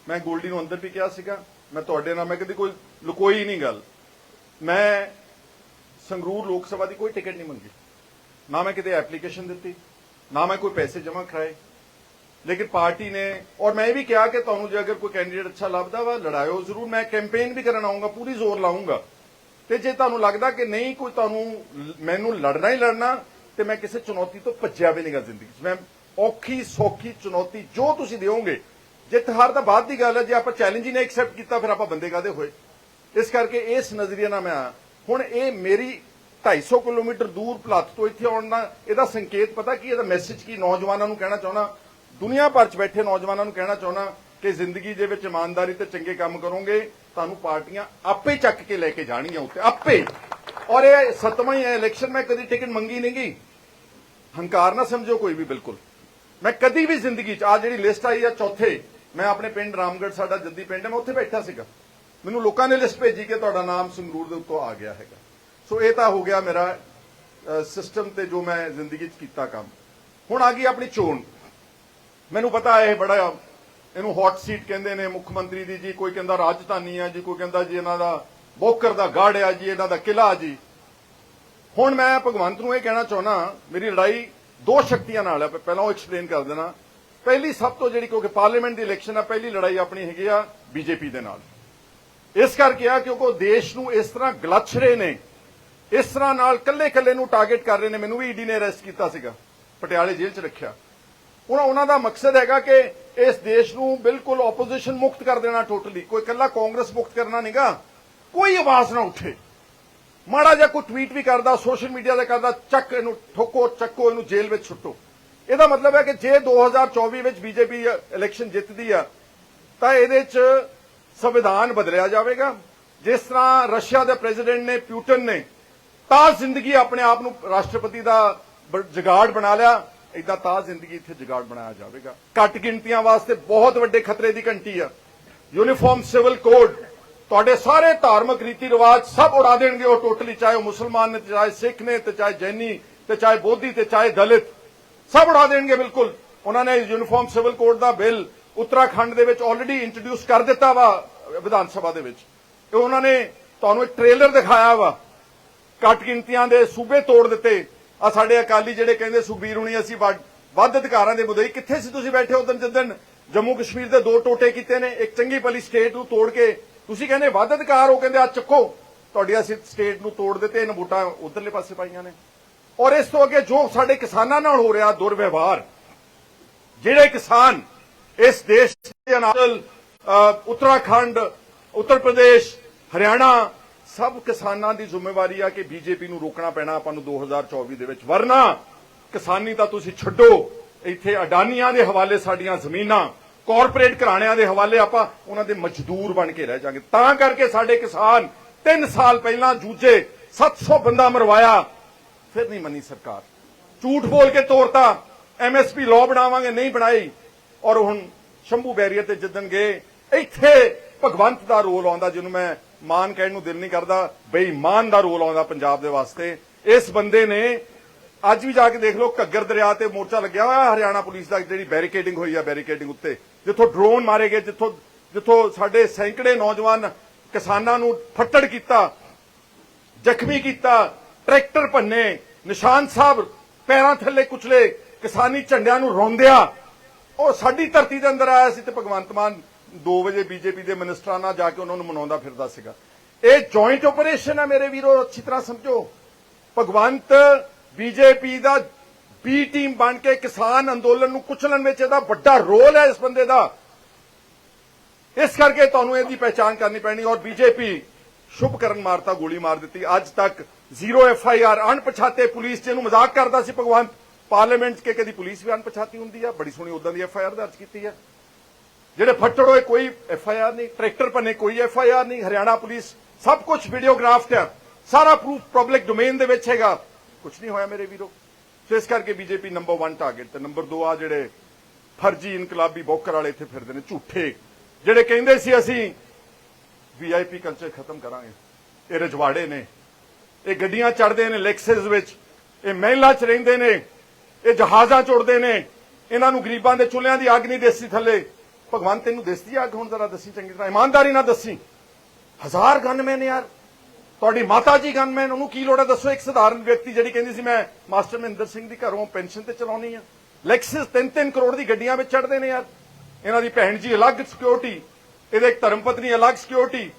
ਮੈਂ ਗੋਲਡੀ ਨੂੰ ਅੰਦਰ ਵੀ ਕਿਹਾ ਸੀਗਾ, ਮੈਂ ਤੁਹਾਡੇ ਨਾਲ, ਮੈਂ ਕਦੀ ਕੋਈ ਲੁਕੋਈ ਨਹੀਂ ਗੱਲ। ਮੈਂ ਸੰਗਰੂਰ ਲੋਕ ਸਭਾ ਦੀ ਕੋਈ ਟਿਕਟ ਨਹੀਂ ਮੰਗੀ। ਨਾ ਮੈਂ ਕਿਤੇ ਐਪਲੀਕੇਸ਼ਨ ਦਿੱਤੀ, ਨਾ ਮੈਂ ਕੋਈ ਪੈਸੇ ਜਮ੍ਹਾਂ ਕਰਾਏ। ਲੇਕਿਨ ਪਾਰਟੀ ਨੇ, ਔਰ ਮੈਂ ਇਹ ਵੀ ਕਿਹਾ ਕਿ ਤੁਹਾਨੂੰ ਜੇ ਅਗਰ ਕੋਈ ਕੈਂਡੀਡੇਟ ਅੱਛਾ ਲੱਭਦਾ ਵਾ, ਲੜਾਇਓ ਜ਼ਰੂਰ, ਮੈਂ ਕੈਂਪੇਨ ਵੀ ਕਰਨ ਆਉਂਗਾ ਪੂਰੀ ਜ਼ੋਰ ਲਾਉਂਗਾ ਤੇ ਜੇ ਤੁਹਾਨੂੰ ਲੱਗਦਾ ਕਿ ਨਹੀਂ, ਕੋਈ ਤੁਹਾਨੂੰ ਮੈਨੂੰ ਲੜਨਾ ਹੀ ਲੜਨਾ, ਤੇ ਮੈਂ ਕਿਸੇ ਚੁਣੌਤੀ ਤੋਂ ਭੱਜਿਆ ਵੀ ਨਹੀਂਗਾ ਜ਼ਿੰਦਗੀ 'ਚ। ਮੈਂ ਔਖੀ ਸੌਖੀ ਚੁਣੌਤੀ ਜੋ ਤੁਸੀਂ ਦਿਓਗੇ, ਜਿੱਤ ਹਾਰ ਤਾਂ ਬਾਅਦ ਦੀ ਗੱਲ ਹੈ, ਜੇ ਆਪਾਂ ਚੈਲੰਜ ਹੀ ਨਹੀਂ ਐਕਸੈਪਟ ਕੀਤਾ, ਫਿਰ ਆਪਾਂ ਬੰਦੇ ਕਾਦੇ ਹੋਏ? ਇਸ ਕਰਕੇ ਇਸ ਨਜ਼ਰੀਏ ਨਾਲ ਮੈਂ ਹੁਣ ਇਹ ਮੇਰੀ 250 ਕਿਲੋਮੀਟਰ ਦੂਰ ਭਲੱਥ ਤੋਂ ਇੱਥੇ ਆਉਣ ਦਾ ਇਹਦਾ ਸੰਕੇਤ ਪਤਾ ਕੀ ਇਹਦਾ ਮੈਸੇਜ ਕੀ? ਨੌਜਵਾਨਾਂ ਨੂੰ ਕਹਿਣਾ ਚਾਹੁੰਦਾ। ਦੁਨੀਆ ਭਰ 'ਚ ਬੈਠੇ ਨੌਜਵਾਨਾਂ ਨੂੰ ਕਹਿਣਾ ਚਾਹੁੰਦਾ ਕਿ ਜ਼ਿੰਦਗੀ ਦੇ ਵਿੱਚ ਇਮਾਨਦਾਰੀ ਤੇ ਚੰਗੇ ਕੰਮ ਕਰੋਗੇ, ਤੁਹਾਨੂੰ ਪਾਰਟੀਆਂ ਆਪੇ ਚੱਕ ਕੇ ਲੈ ਕੇ ਜਾਣਗੀਆਂ ਉੱਤੇ। ਆਪੇ। ਔਰ ਇਹ ਸਤਵਾਂ ਹੀ ਹੈ ਇਲੈਕਸ਼ਨ ਮੈਂ ਕਦੀ ਟਿਕਟ ਮੰਗੀ ਨਹੀਂ ਗਈ ਹੰਕਾਰ ਨਾ ਸਮਝੋ ਕੋਈ ਵੀ, ਬਿਲਕੁਲ। ਮੈਂ ਕਦੀ ਵੀ ਜ਼ਿੰਦਗੀ 'ਚ ਆ ਜਿਹੜੀ ਲਿਸਟ ਆਈ ਆ ਚੌਥੇ, ਮੈਂ ਆਪਣੇ ਪਿੰਡ ਰਾਮਗੜ੍ਹ, ਸਾਡਾ ਜੱਦੀ ਪਿੰਡ ਹੈ, ਮੈਂ ਉੱਥੇ ਬੈਠਾ ਸੀਗਾ। ਮੈਨੂੰ ਲੋਕਾਂ ਨੇ ਲਿਸਟ ਭੇਜੀ ਕਿ ਤੁਹਾਡਾ ਨਾਮ ਸੰਗਰੂਰ ਦੇ ਉੱਤੋਂ ਆ ਗਿਆ ਹੈਗਾ। ਸੋ ਇਹ ਤਾਂ ਹੋ ਗਿਆ ਮੇਰਾ ਸਿਸਟਮ ਤੇ ਜੋ ਮੈਂ ਜ਼ਿੰਦਗੀ 'ਚ ਕੀਤਾ ਕੰਮ। ਹੁਣ ਆ ਗਈ ਆਪਣੀ ਚੋਣ। ਮੈਨੂੰ ਪਤਾ ਇਹ ਬੜਾ, ਇਹਨੂੰ ਹੌਟ ਸੀਟ ਕਹਿੰਦੇ ਨੇ, ਮੁੱਖ ਮੰਤਰੀ ਦੀ ਜੀ, ਕੋਈ ਕਹਿੰਦਾ ਰਾਜਧਾਨੀ ਆ ਜੀ, ਕੋਈ ਕਹਿੰਦਾ ਜੀ ਇਹਨਾਂ ਦਾ ਬੋਕਰ ਦਾ ਗੜ ਆ ਜੀ, ਇਹਨਾਂ ਦਾ ਕਿਲਾ ਜੀ। ਹੁਣ ਮੈਂ ਭਗਵੰਤ ਨੂੰ ਇਹ ਕਹਿਣਾ ਚਾਹੁੰਦਾ ਮੇਰੀ ਲੜਾਈ ਦੋ ਸ਼ਕਤੀਆਂ ਨਾਲ ਹੈ ਪਹਿਲਾਂ ਉਹ ਐਕਸਪਲੇਨ ਕਰ ਦੇਣਾ। ਪਹਿਲੀ ਸਭ ਤੋਂ ਜਿਹੜੀ, ਕਿਉਂਕਿ ਪਾਰਲੀਮੈਂਟ ਦੀ ਇਲੈਕਸ਼ਨ ਆ, ਪਹਿਲੀ ਲੜਾਈ ਆਪਣੀ ਹੈਗੀ ਆ, ਬੀਜੇਪੀ ਦੇ ਨਾਲ। ਇਸ ਕਰਕੇ ਆ ਕਿਉਂਕਿ ਉਹ ਦੇਸ਼ ਨੂੰ ਇਸ ਤਰ੍ਹਾਂ ਗਲਛ ਰਹੇ ਨੇ, ਇਸ ਤਰ੍ਹਾਂ ਨਾਲ ਕੱਲੇ ਕੱਲੇ ਨੂੰ ਟਾਰਗੇਟ ਕਰ ਰਹੇ ਨੇ, ਮੈਨੂੰ ਵੀ ਈਡੀ ਨੇ ਅਰੈਸਟ ਕੀਤਾ ਸੀਗਾ, ਪਟਿਆਲੇ ਜੇਲ੍ਹ 'ਚ ਰੱਖਿਆ। ਉਹਨਾਂ ਉਹਨਾਂ ਦਾ ਮਕਸਦ ਹੈਗਾ ਕਿ ਇਸ ਦੇਸ਼ ਨੂੰ ਬਿਲਕੁਲ ਆਪੋਜੀਸ਼ਨ ਮੁਕਤ ਕਰ ਦੇਣਾ ਟੋਟਲੀ ਕੋਈ ਕੱਲਾ ਕਾਂਗਰਸ ਮੁਕਤ ਕਰਨਾ ਨਹੀਂਗਾ ਕੋਈ ਆਵਾਜ਼ ਨਾ ਉੱਠੇ। ਮਾੜਾ ਜਿਹਾ ਕੋਈ ਟਵੀਟ ਵੀ ਕਰਦਾ ਸੋਸ਼ਲ ਮੀਡੀਆ ਤੇ ਕਰਦਾ, ਚੱਕ ਇਹਨੂੰ, ਠੋਕੋ, ਚੱਕੋ, ਇਹਨੂੰ ਜੇਲ੍ਹ ਵਿੱਚ ਛੁੱਟੋ ਇਹਦਾ ਮਤਲਬ ਹੈ ਕਿ ਜੇ 2024 ਵਿੱਚ ਬੀਜੇਪੀ ਇਲੈਕਸ਼ਨ ਜਿੱਤਦੀ ਆ, ਤਾਂ ਇਹਦੇ 'ਚ ਸੰਵਿਧਾਨ ਬਦਲਿਆ ਜਾਵੇਗਾ। ਜਿਸ ਤਰ੍ਹਾਂ ਰਸ਼ੀਆ ਦੇ ਪ੍ਰੈਜ਼ੀਡੈਂਟ ਨੇ, ਪਿਊਟਨ ਨੇ, ਤਾਂ ਜ਼ਿੰਦਗੀ ਆਪਣੇ ਆਪ ਨੂੰ ਰਾਸ਼ਟਰਪਤੀ ਦਾ ਜਗਾੜ ਬਣਾ ਲਿਆ। ਇਦਾਂ ਤਾਂ ਜ਼ਿੰਦਗੀ ਇੱਥੇ ਜਗਾੜ ਬਣਾਇਆ ਜਾਵੇਗਾ। ਘੱਟ ਗਿਣਤੀਆਂ ਵਾਸਤੇ ਬਹੁਤ ਵੱਡੇ ਖਤਰੇ ਦੀ ਘੰਟੀ ਆ। ਯੂਨੀਫਾਰਮ ਸਿਵਲ ਕੋਡ ਤੁਹਾਡੇ ਸਾਰੇ ਧਾਰਮਿਕ ਰੀਤੀ ਰਿਵਾਜ ਸਭ ਉਡਾ ਦੇਣਗੇ ਉਹ ਟੋਟਲੀ, ਚਾਹੇ ਉਹ ਮੁਸਲਮਾਨ ਨੇ ਤੇ ਚਾਹੇ ਸਿੱਖ ਨੇ, ਤੇ ਚਾਹੇ ਜੈਨੀ, ਤੇ ਚਾਹੇ ਬੋਧੀ, ਤੇ ਚਾਹੇ ਦਲਿਤ। ਸਭ ਉਡਾ ਦੇਣਗੇ ਬਿਲਕੁਲ। ਉਹਨਾਂ ਨੇ ਯੂਨੀਫਾਰਮ ਸਿਵਲ ਕੋਡ ਦਾ ਬਿੱਲ ਉੱਤਰਾਖੰਡ ਦੇ ਵਿੱਚ ਆਲਰੇਡੀ ਇੰਟਰੋਡਿਊਸ ਕਰ ਦਿੱਤਾ ਵਾ ਵਿਧਾਨ ਸਭਾ ਦੇ ਵਿੱਚ। ਇਹ ਉਹਨਾਂ ਨੇ ਤੁਹਾਨੂੰ ਇੱਕ ਟ੍ਰੇਲਰ ਦਿਖਾਇਆ ਵਾ। ਘੱਟ ਗਿਣਤੀਆਂ ਦੇ ਸੂਬੇ ਤੋੜ ਦਿੱਤੇ। ਆ ਸਾਡੇ ਅਕਾਲੀ ਜਿਹੜੇ ਕਹਿੰਦੇ ਸੁਖਬੀਰ ਹੁਣੀ ਅਸੀਂ ਵੱਧ ਅਧਿਕਾਰਾਂ ਦੇ ਮੁੱਦੇ। ਕਿੱਥੇ ਸੀ ਤੁਸੀਂ ਬੈਠੇ ਉਦੋਂ ਜਦੋਂ ਜੰਮੂ ਕਸ਼ਮੀਰ ਦੇ ਦੋ ਟੋਟੇ ਕੀਤੇ ਨੇ। ਇੱਕ ਚੰਗੀ ਭਲੀ ਸਟੇਟ ਨੂੰ ਤੋੜ ਕੇ ਤੁਸੀਂ ਕਹਿੰਦੇ ਵੱਧ ਅਧਿਕਾਰ, ਉਹ ਕਹਿੰਦੇ ਆ ਚੱਕੋ। ਤੁਹਾਡੀ ਅਸੀਂ ਸਟੇਟ ਨੂੰ ਤੋੜ ਦਿੱਤੇ, ਇਹਨਾਂ ਵੋਟਾਂ ਉਧਰਲੇ ਪਾਸੇ ਪਾਈਆਂ ਨੇ। ਔਰ ਇਸ ਤੋਂ ਅੱਗੇ ਜੋ ਸਾਡੇ ਕਿਸਾਨਾਂ ਨਾਲ ਹੋ ਰਿਹਾ ਦੁਰਵਿਵਹਾਰ, ਜਿਹੜੇ ਕਿਸਾਨ ਇਸ ਦੇਸ਼ ਦੇ ਨਾਲ ਉੱਤਰਾਖੰਡ, ਉੱਤਰ ਪ੍ਰਦੇਸ਼, ਹਰਿਆਣਾ, ਸਭ ਕਿਸਾਨਾਂ ਦੀ ਜ਼ਿੰਮੇਵਾਰੀ ਆ ਕਿ ਬੀਜੇਪੀ ਨੂੰ ਰੋਕਣਾ ਪੈਣਾ ਆਪਾਂ ਨੂੰ 2024 ਦੇ ਵਿੱਚ। ਵਰਨਾ ਕਿਸਾਨੀ ਤਾਂ ਤੁਸੀਂ ਛੱਡੋ, ਇੱਥੇ ਅਡਾਨੀਆਂ ਦੇ ਹਵਾਲੇ ਸਾਡੀਆਂ ਜ਼ਮੀਨਾਂ, ਕਾਰਪੋਰੇਟ ਘਰਾਣਿਆਂ ਦੇ ਹਵਾਲੇ ਆਪਾਂ ਉਹਨਾਂ ਦੇ ਮਜ਼ਦੂਰ ਬਣ ਕੇ ਰਹਿ ਜਾਾਂਗੇ। ਤਾਂ ਕਰਕੇ ਸਾਡੇ ਕਿਸਾਨ 3 ਸਾਲ ਪਹਿਲਾਂ ਜੂਝੇ 700 ਬੰਦਾ ਮਰਵਾਇਆ, ਫਿਰ ਨਹੀਂ ਮੰਨੀ ਸਰਕਾਰ। ਝੂਠ ਬੋਲ ਕੇ ਤੋਰਤਾ ਐਮਐਸਪੀ ਲਾਅ ਬਣਾਵਾਂਗੇ, ਨਹੀਂ ਬਣਾਈ। ਔਰ ਹੁਣ ਸ਼ੰਭੂ ਬੈਰੀਅਰ ਤੇ ਜਿੱਦਣ ਗਏ ਇੱਥੇ ਭਗਵੰਤ ਦਾ ਰੋਲ ਆਉਂਦਾ, ਜਿਹਨੂੰ ਮੈਂ ਮਾਨ ਕਹਿਣ ਨੂੰ ਦਿਲ ਨਹੀਂ ਕਰਦਾ, ਬੇਈਮਾਨ ਦਾ ਰੋਲ ਆਉਂਦਾ ਪੰਜਾਬ ਦੇ ਵਾਸਤੇ। ਇਸ ਬੰਦੇ ਨੇ ਅੱਜ ਵੀ ਜਾ ਕੇ ਦੇਖ ਲਓ, ਘੱਗਰ ਦਰਿਆ ਤੇ ਮੋਰਚਾ ਲੱਗਿਆ ਹੋਇਆ, ਹਰਿਆਣਾ ਪੁਲਿਸ ਦਾ ਜਿਹੜੀ ਬੈਰੀਕੇਡਿੰਗ ਹੋਈ ਆ, ਬੈਰੀਕੇਡਿੰਗ ਉੱਤੇ। ਜਿੱਥੋਂ ਡਰੋਨ ਮਾਰੇ ਗਏ, ਜਿੱਥੋਂ ਜਿੱਥੋਂ ਸਾਡੇ ਸੈਂਕੜੇ ਨੌਜਵਾਨ ਕਿਸਾਨਾਂ ਨੂੰ ਫੱਟੜ ਕੀਤਾ, ਜ਼ਖਮੀ ਕੀਤਾ, ਟਰੈਕਟਰ ਭੰਨੇ, ਨਿਸ਼ਾਨ ਸਾਹਿਬ ਪੈਰਾਂ ਥੱਲੇ ਕੁਚਲੇ, ਕਿਸਾਨੀ ਝੰਡਿਆਂ ਨੂੰ ਰੋਂਦਿਆ। ਉਹ ਸਾਡੀ ਧਰਤੀ ਦੇ ਅੰਦਰ ਆਇਆ ਸੀ ਤੇ ਭਗਵੰਤ ਮਾਨ 2 ਵਜੇ ਬੀਜੇਪੀ ਦੇ ਮਿਨਿਸਟਰਾਂ ਨਾਲ ਜਾ ਕੇ ਉਹਨਾਂ ਨੂੰ ਮਨਾਉਂਦਾ ਫਿਰਦਾ ਸੀਗਾ। ਇਹ ਜੁਆਇੰਟ ਆਪਰੇਸ਼ਨ ਹੈ ਮੇਰੇ ਵੀਰੋ, ਅੱਛੀ ਤਰ੍ਹਾਂ ਸਮਝੋ। ਭਗਵੰਤ ਬੀਜੇਪੀ ਦਾ ਬੀ ਟੀਮ ਬਣ ਕੇ ਕਿਸਾਨ ਅੰਦੋਲਨ ਨੂੰ ਕੁਚਲਣ ਵਿੱਚ ਇਹਦਾ ਵੱਡਾ ਰੋਲ ਹੈ ਇਸ ਬੰਦੇ ਦਾ। ਇਸ ਕਰਕੇ ਤੁਹਾਨੂੰ ਇਹਦੀ ਪਹਿਚਾਣ ਕਰਨੀ ਪੈਣੀ ਔਰ ਬੀਜੇਪੀ ਸ਼ੁਭ ਕਰਨ ਮਾਰਤਾ, ਗੋਲੀ ਮਾਰ ਦਿੱਤੀ। ਅੱਜ ਤੱਕ ਜ਼ੀਰੋ ਐਫ ਆਈ ਆਰ ਅਣਪਛਾਤੇ ਪੁਲਿਸ ਚ ਇਹਨੂੰ ਮਜ਼ਾਕ ਕਰਦਾ ਸੀ ਭਗਵੰਤ। ਪਾਰਲੀਮੈਂਟ 'ਚ ਕਿ ਕਦੀ ਪੁਲਿਸ ਵੀ ਅਣਪਛਾਤੀ ਹੁੰਦੀ ਆ, ਬੜੀ ਸੋਹਣੀ ਉਦਾਂ ਦੀ ਐਫ ਆਈ ਆਰ ਦਰਜ ਕੀਤੀ ਹੈ ਜਿਹੜੇ ਫੱਟੜ ਹੋਏ, ਕੋਈ ਐਫ ਆਈ ਆਰ ਨਹੀਂ, ਟਰੈਕਟਰ ਭੰਨੇ ਕੋਈ ਐਫ ਆਈ ਆਰ ਨਹੀਂ, ਹਰਿਆਣਾ ਪੁਲਿਸ, ਸਭ ਕੁਝ ਵੀਡੀਓਗ੍ਰਾਫਡ ਹੈ ਸਾਰਾ ਪ੍ਰੂਫ ਪਬਲਿਕ ਡੋਮੇਨ ਦੇ ਵਿੱਚ ਹੈਗਾ। ਕੁਝ ਨਹੀਂ ਹੋਇਆ ਮੇਰੇ ਵੀਰੋ। ਸੋ ਇਸ ਕਰਕੇ ਬੀਜੇਪੀ ਨੰਬਰ 1 ਟਾਰਗੇਟ ਤੇ ਨੰਬਰ 2 ਆ ਜਿਹੜੇ ਫਰਜ਼ੀ ਇਨਕਲਾਬੀ ਬੋਕਰ ਵਾਲੇ ਇੱਥੇ ਫਿਰਦੇ ਨੇ, ਝੂਠੇ। ਜਿਹੜੇ ਕਹਿੰਦੇ ਸੀ ਅਸੀਂ ਵੀਆਈਪੀ ਕਲਚਰ ਖਤਮ ਕਰਾਂਗੇ। ਇਹ ਰਜਵਾੜੇ ਨੇ। ਇਹ ਗੱਡੀਆਂ ਚੜਦੇ ਨੇ ਲੈਕਸਸ ਵਿੱਚ। ਇਹ ਮਹਿਲਾ ਚ ਰਹਿੰਦੇ ਨੇ। ਇਹ ਜਹਾਜ਼ਾਂ ਚੁੜਦੇ ਨੇ। ਇਹਨਾਂ ਨੂੰ ਗਰੀਬਾਂ ਦੇ ਚੁੱਲ੍ਹਿਆਂ ਦੀ ਅੱਗ ਨਹੀਂ ਦੇਸੀ ਥੱਲੇ। ਭਗਵਾਨ ਤੈਨੂੰ ਦਿਸਦੀ ਅੱਗ ਹੁਣ ਜ਼ਰਾ ਦੱਸੀ, ਚੰਗੀ ਤਰ੍ਹਾਂ। ਇਮਾਨਦਾਰੀ ਨਾਲ ਦੱਸੀ। ਹਜ਼ਾਰ ਗਨਮੈਨ ਯਾਰ। ਤੁਹਾਡੀ ਮਾਤਾ ਜੀ ਗਨਮੈਨ ਉਹਨੂੰ ਕੀ ਲੋੜ ਹੈ? ਦੱਸੋ, ਇੱਕ ਸਧਾਰਨ ਵਿਅਕਤੀ ਜਿਹੜੀ ਕਹਿੰਦੀ ਸੀ, ਮੈਂ ਮਾਸਟਰ ਮਹਿੰਦਰ ਸਿੰਘ ਦੀ ਘਰੋਂ ਪੈਨਸ਼ਨ ਤੇ ਚਲਾਉਣੀ ਆ। ਲੈਕਸਸ 3-3 ਕਰੋੜ ਦੀ ਗੱਡੀਆਂ ਵਿੱਚ ਚੜਦੇ ਨੇ ਯਾਰ। ਇਹਨਾਂ ਦੀ ਭੈਣ ਜੀ ਅਲੱਗ ਸਿਕਿਉਰਿਟੀ ਇਹਦੇ ਇੱਕ ਧਰਮਪਤਨੀ ਅਲੱਗ ਸਿਕਿਉਰਿਟੀ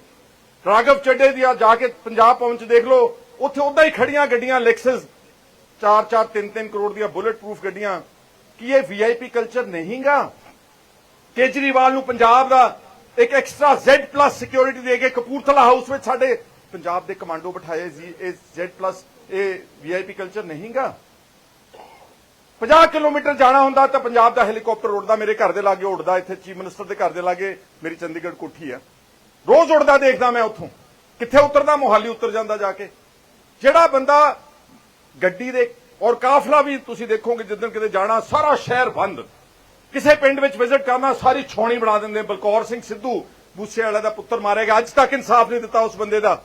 ਰਾਘਵ ਚੱਡੇ ਦੀ ਆ ਜਾ ਕੇ ਪੰਜਾਬ ਪਹੁੰਚ, ਦੇਖ ਲਓ। ਉੱਥੇ ਉਦਾਂ ਹੀ ਖੜੀਆਂ ਗੱਡੀਆਂ ਲੈਕਸਸ 4-4 3-3 ਕਰੋੜ ਦੀਆਂ ਬੁਲੇਟ ਪ੍ਰੂਫ ਗੱਡੀਆਂ। ਕੀ ਇਹ ਵੀਆਈਪੀ ਕਲਚਰ ਨਹੀਂਗਾ? ਕੇਜਰੀਵਾਲ ਨੂੰ ਪੰਜਾਬ ਦਾ ਇੱਕ ਐਕਸਟਰਾ Z+ ਸਿਕਿਉਰਿਟੀ ਦੇ ਕੇ ਕਪੂਰਥਲਾ ਹਾਊਸ ਵਿੱਚ ਸਾਡੇ ਪੰਜਾਬ ਦੇ ਕਮਾਂਡੋ ਬਿਠਾਏ ਜੀ ਇਹ Z+ ਇਹ ਵੀਆਈਪੀ ਕਲਚਰ ਨਹੀਂਗਾ? 50 ਕਿਲੋਮੀਟਰ ਜਾਣਾ ਹੁੰਦਾ ਤਾਂ ਪੰਜਾਬ ਦਾ ਹੈਲੀਕਾਪਟਰ ਉੱਡਦਾ, ਮੇਰੇ ਘਰ ਦੇ ਲਾਗੇ ਉੱਡਦਾ, ਇੱਥੇ ਚੀਫ ਮਿਨਿਸਟਰ ਦੇ ਘਰ ਦੇ ਲਾਗੇ ਮੇਰੀ ਚੰਡੀਗੜ੍ਹ ਕੋਠੀ ਆ। ਰੋਜ਼ ਉੱਡਦਾ ਦੇਖਦਾ ਮੈਂ ਉੱਥੋਂ। ਕਿੱਥੇ ਉਤਰਦਾ? ਮੋਹਾਲੀ ਉਤਰ ਜਾਂਦਾ ਜਾ ਕੇ। ਜਿਹੜਾ ਬੰਦਾ ਗੱਡੀ ਦੇ ਔਰ ਕਾਫਲਾ ਵੀ ਤੁਸੀਂ ਦੇਖੋਗੇ ਜਿੱਦਣ ਕਿਤੇ ਜਾਣਾ, ਸਾਰਾ ਸ਼ਹਿਰ ਬੰਦ। ਕਿਸੇ ਪਿੰਡ ਵਿੱਚ ਵਿਜ਼ਿਟ ਕਰਨਾ, ਸਾਰੀ ਛੌਣੀ ਬਣਾ ਦਿੰਦੇ ਬਲਕੌਰ ਸਿੰਘ ਸਿੱਧੂ ਬੂਸੇ ਵਾਲਾ ਦਾ ਪੁੱਤਰ ਮਾਰਿਆ ਗਿਆ। ਅੱਜ ਤੱਕ ਇਨਸਾਫ ਨਹੀਂ ਦਿੱਤਾ ਉਸ ਬੰਦੇ ਦਾ।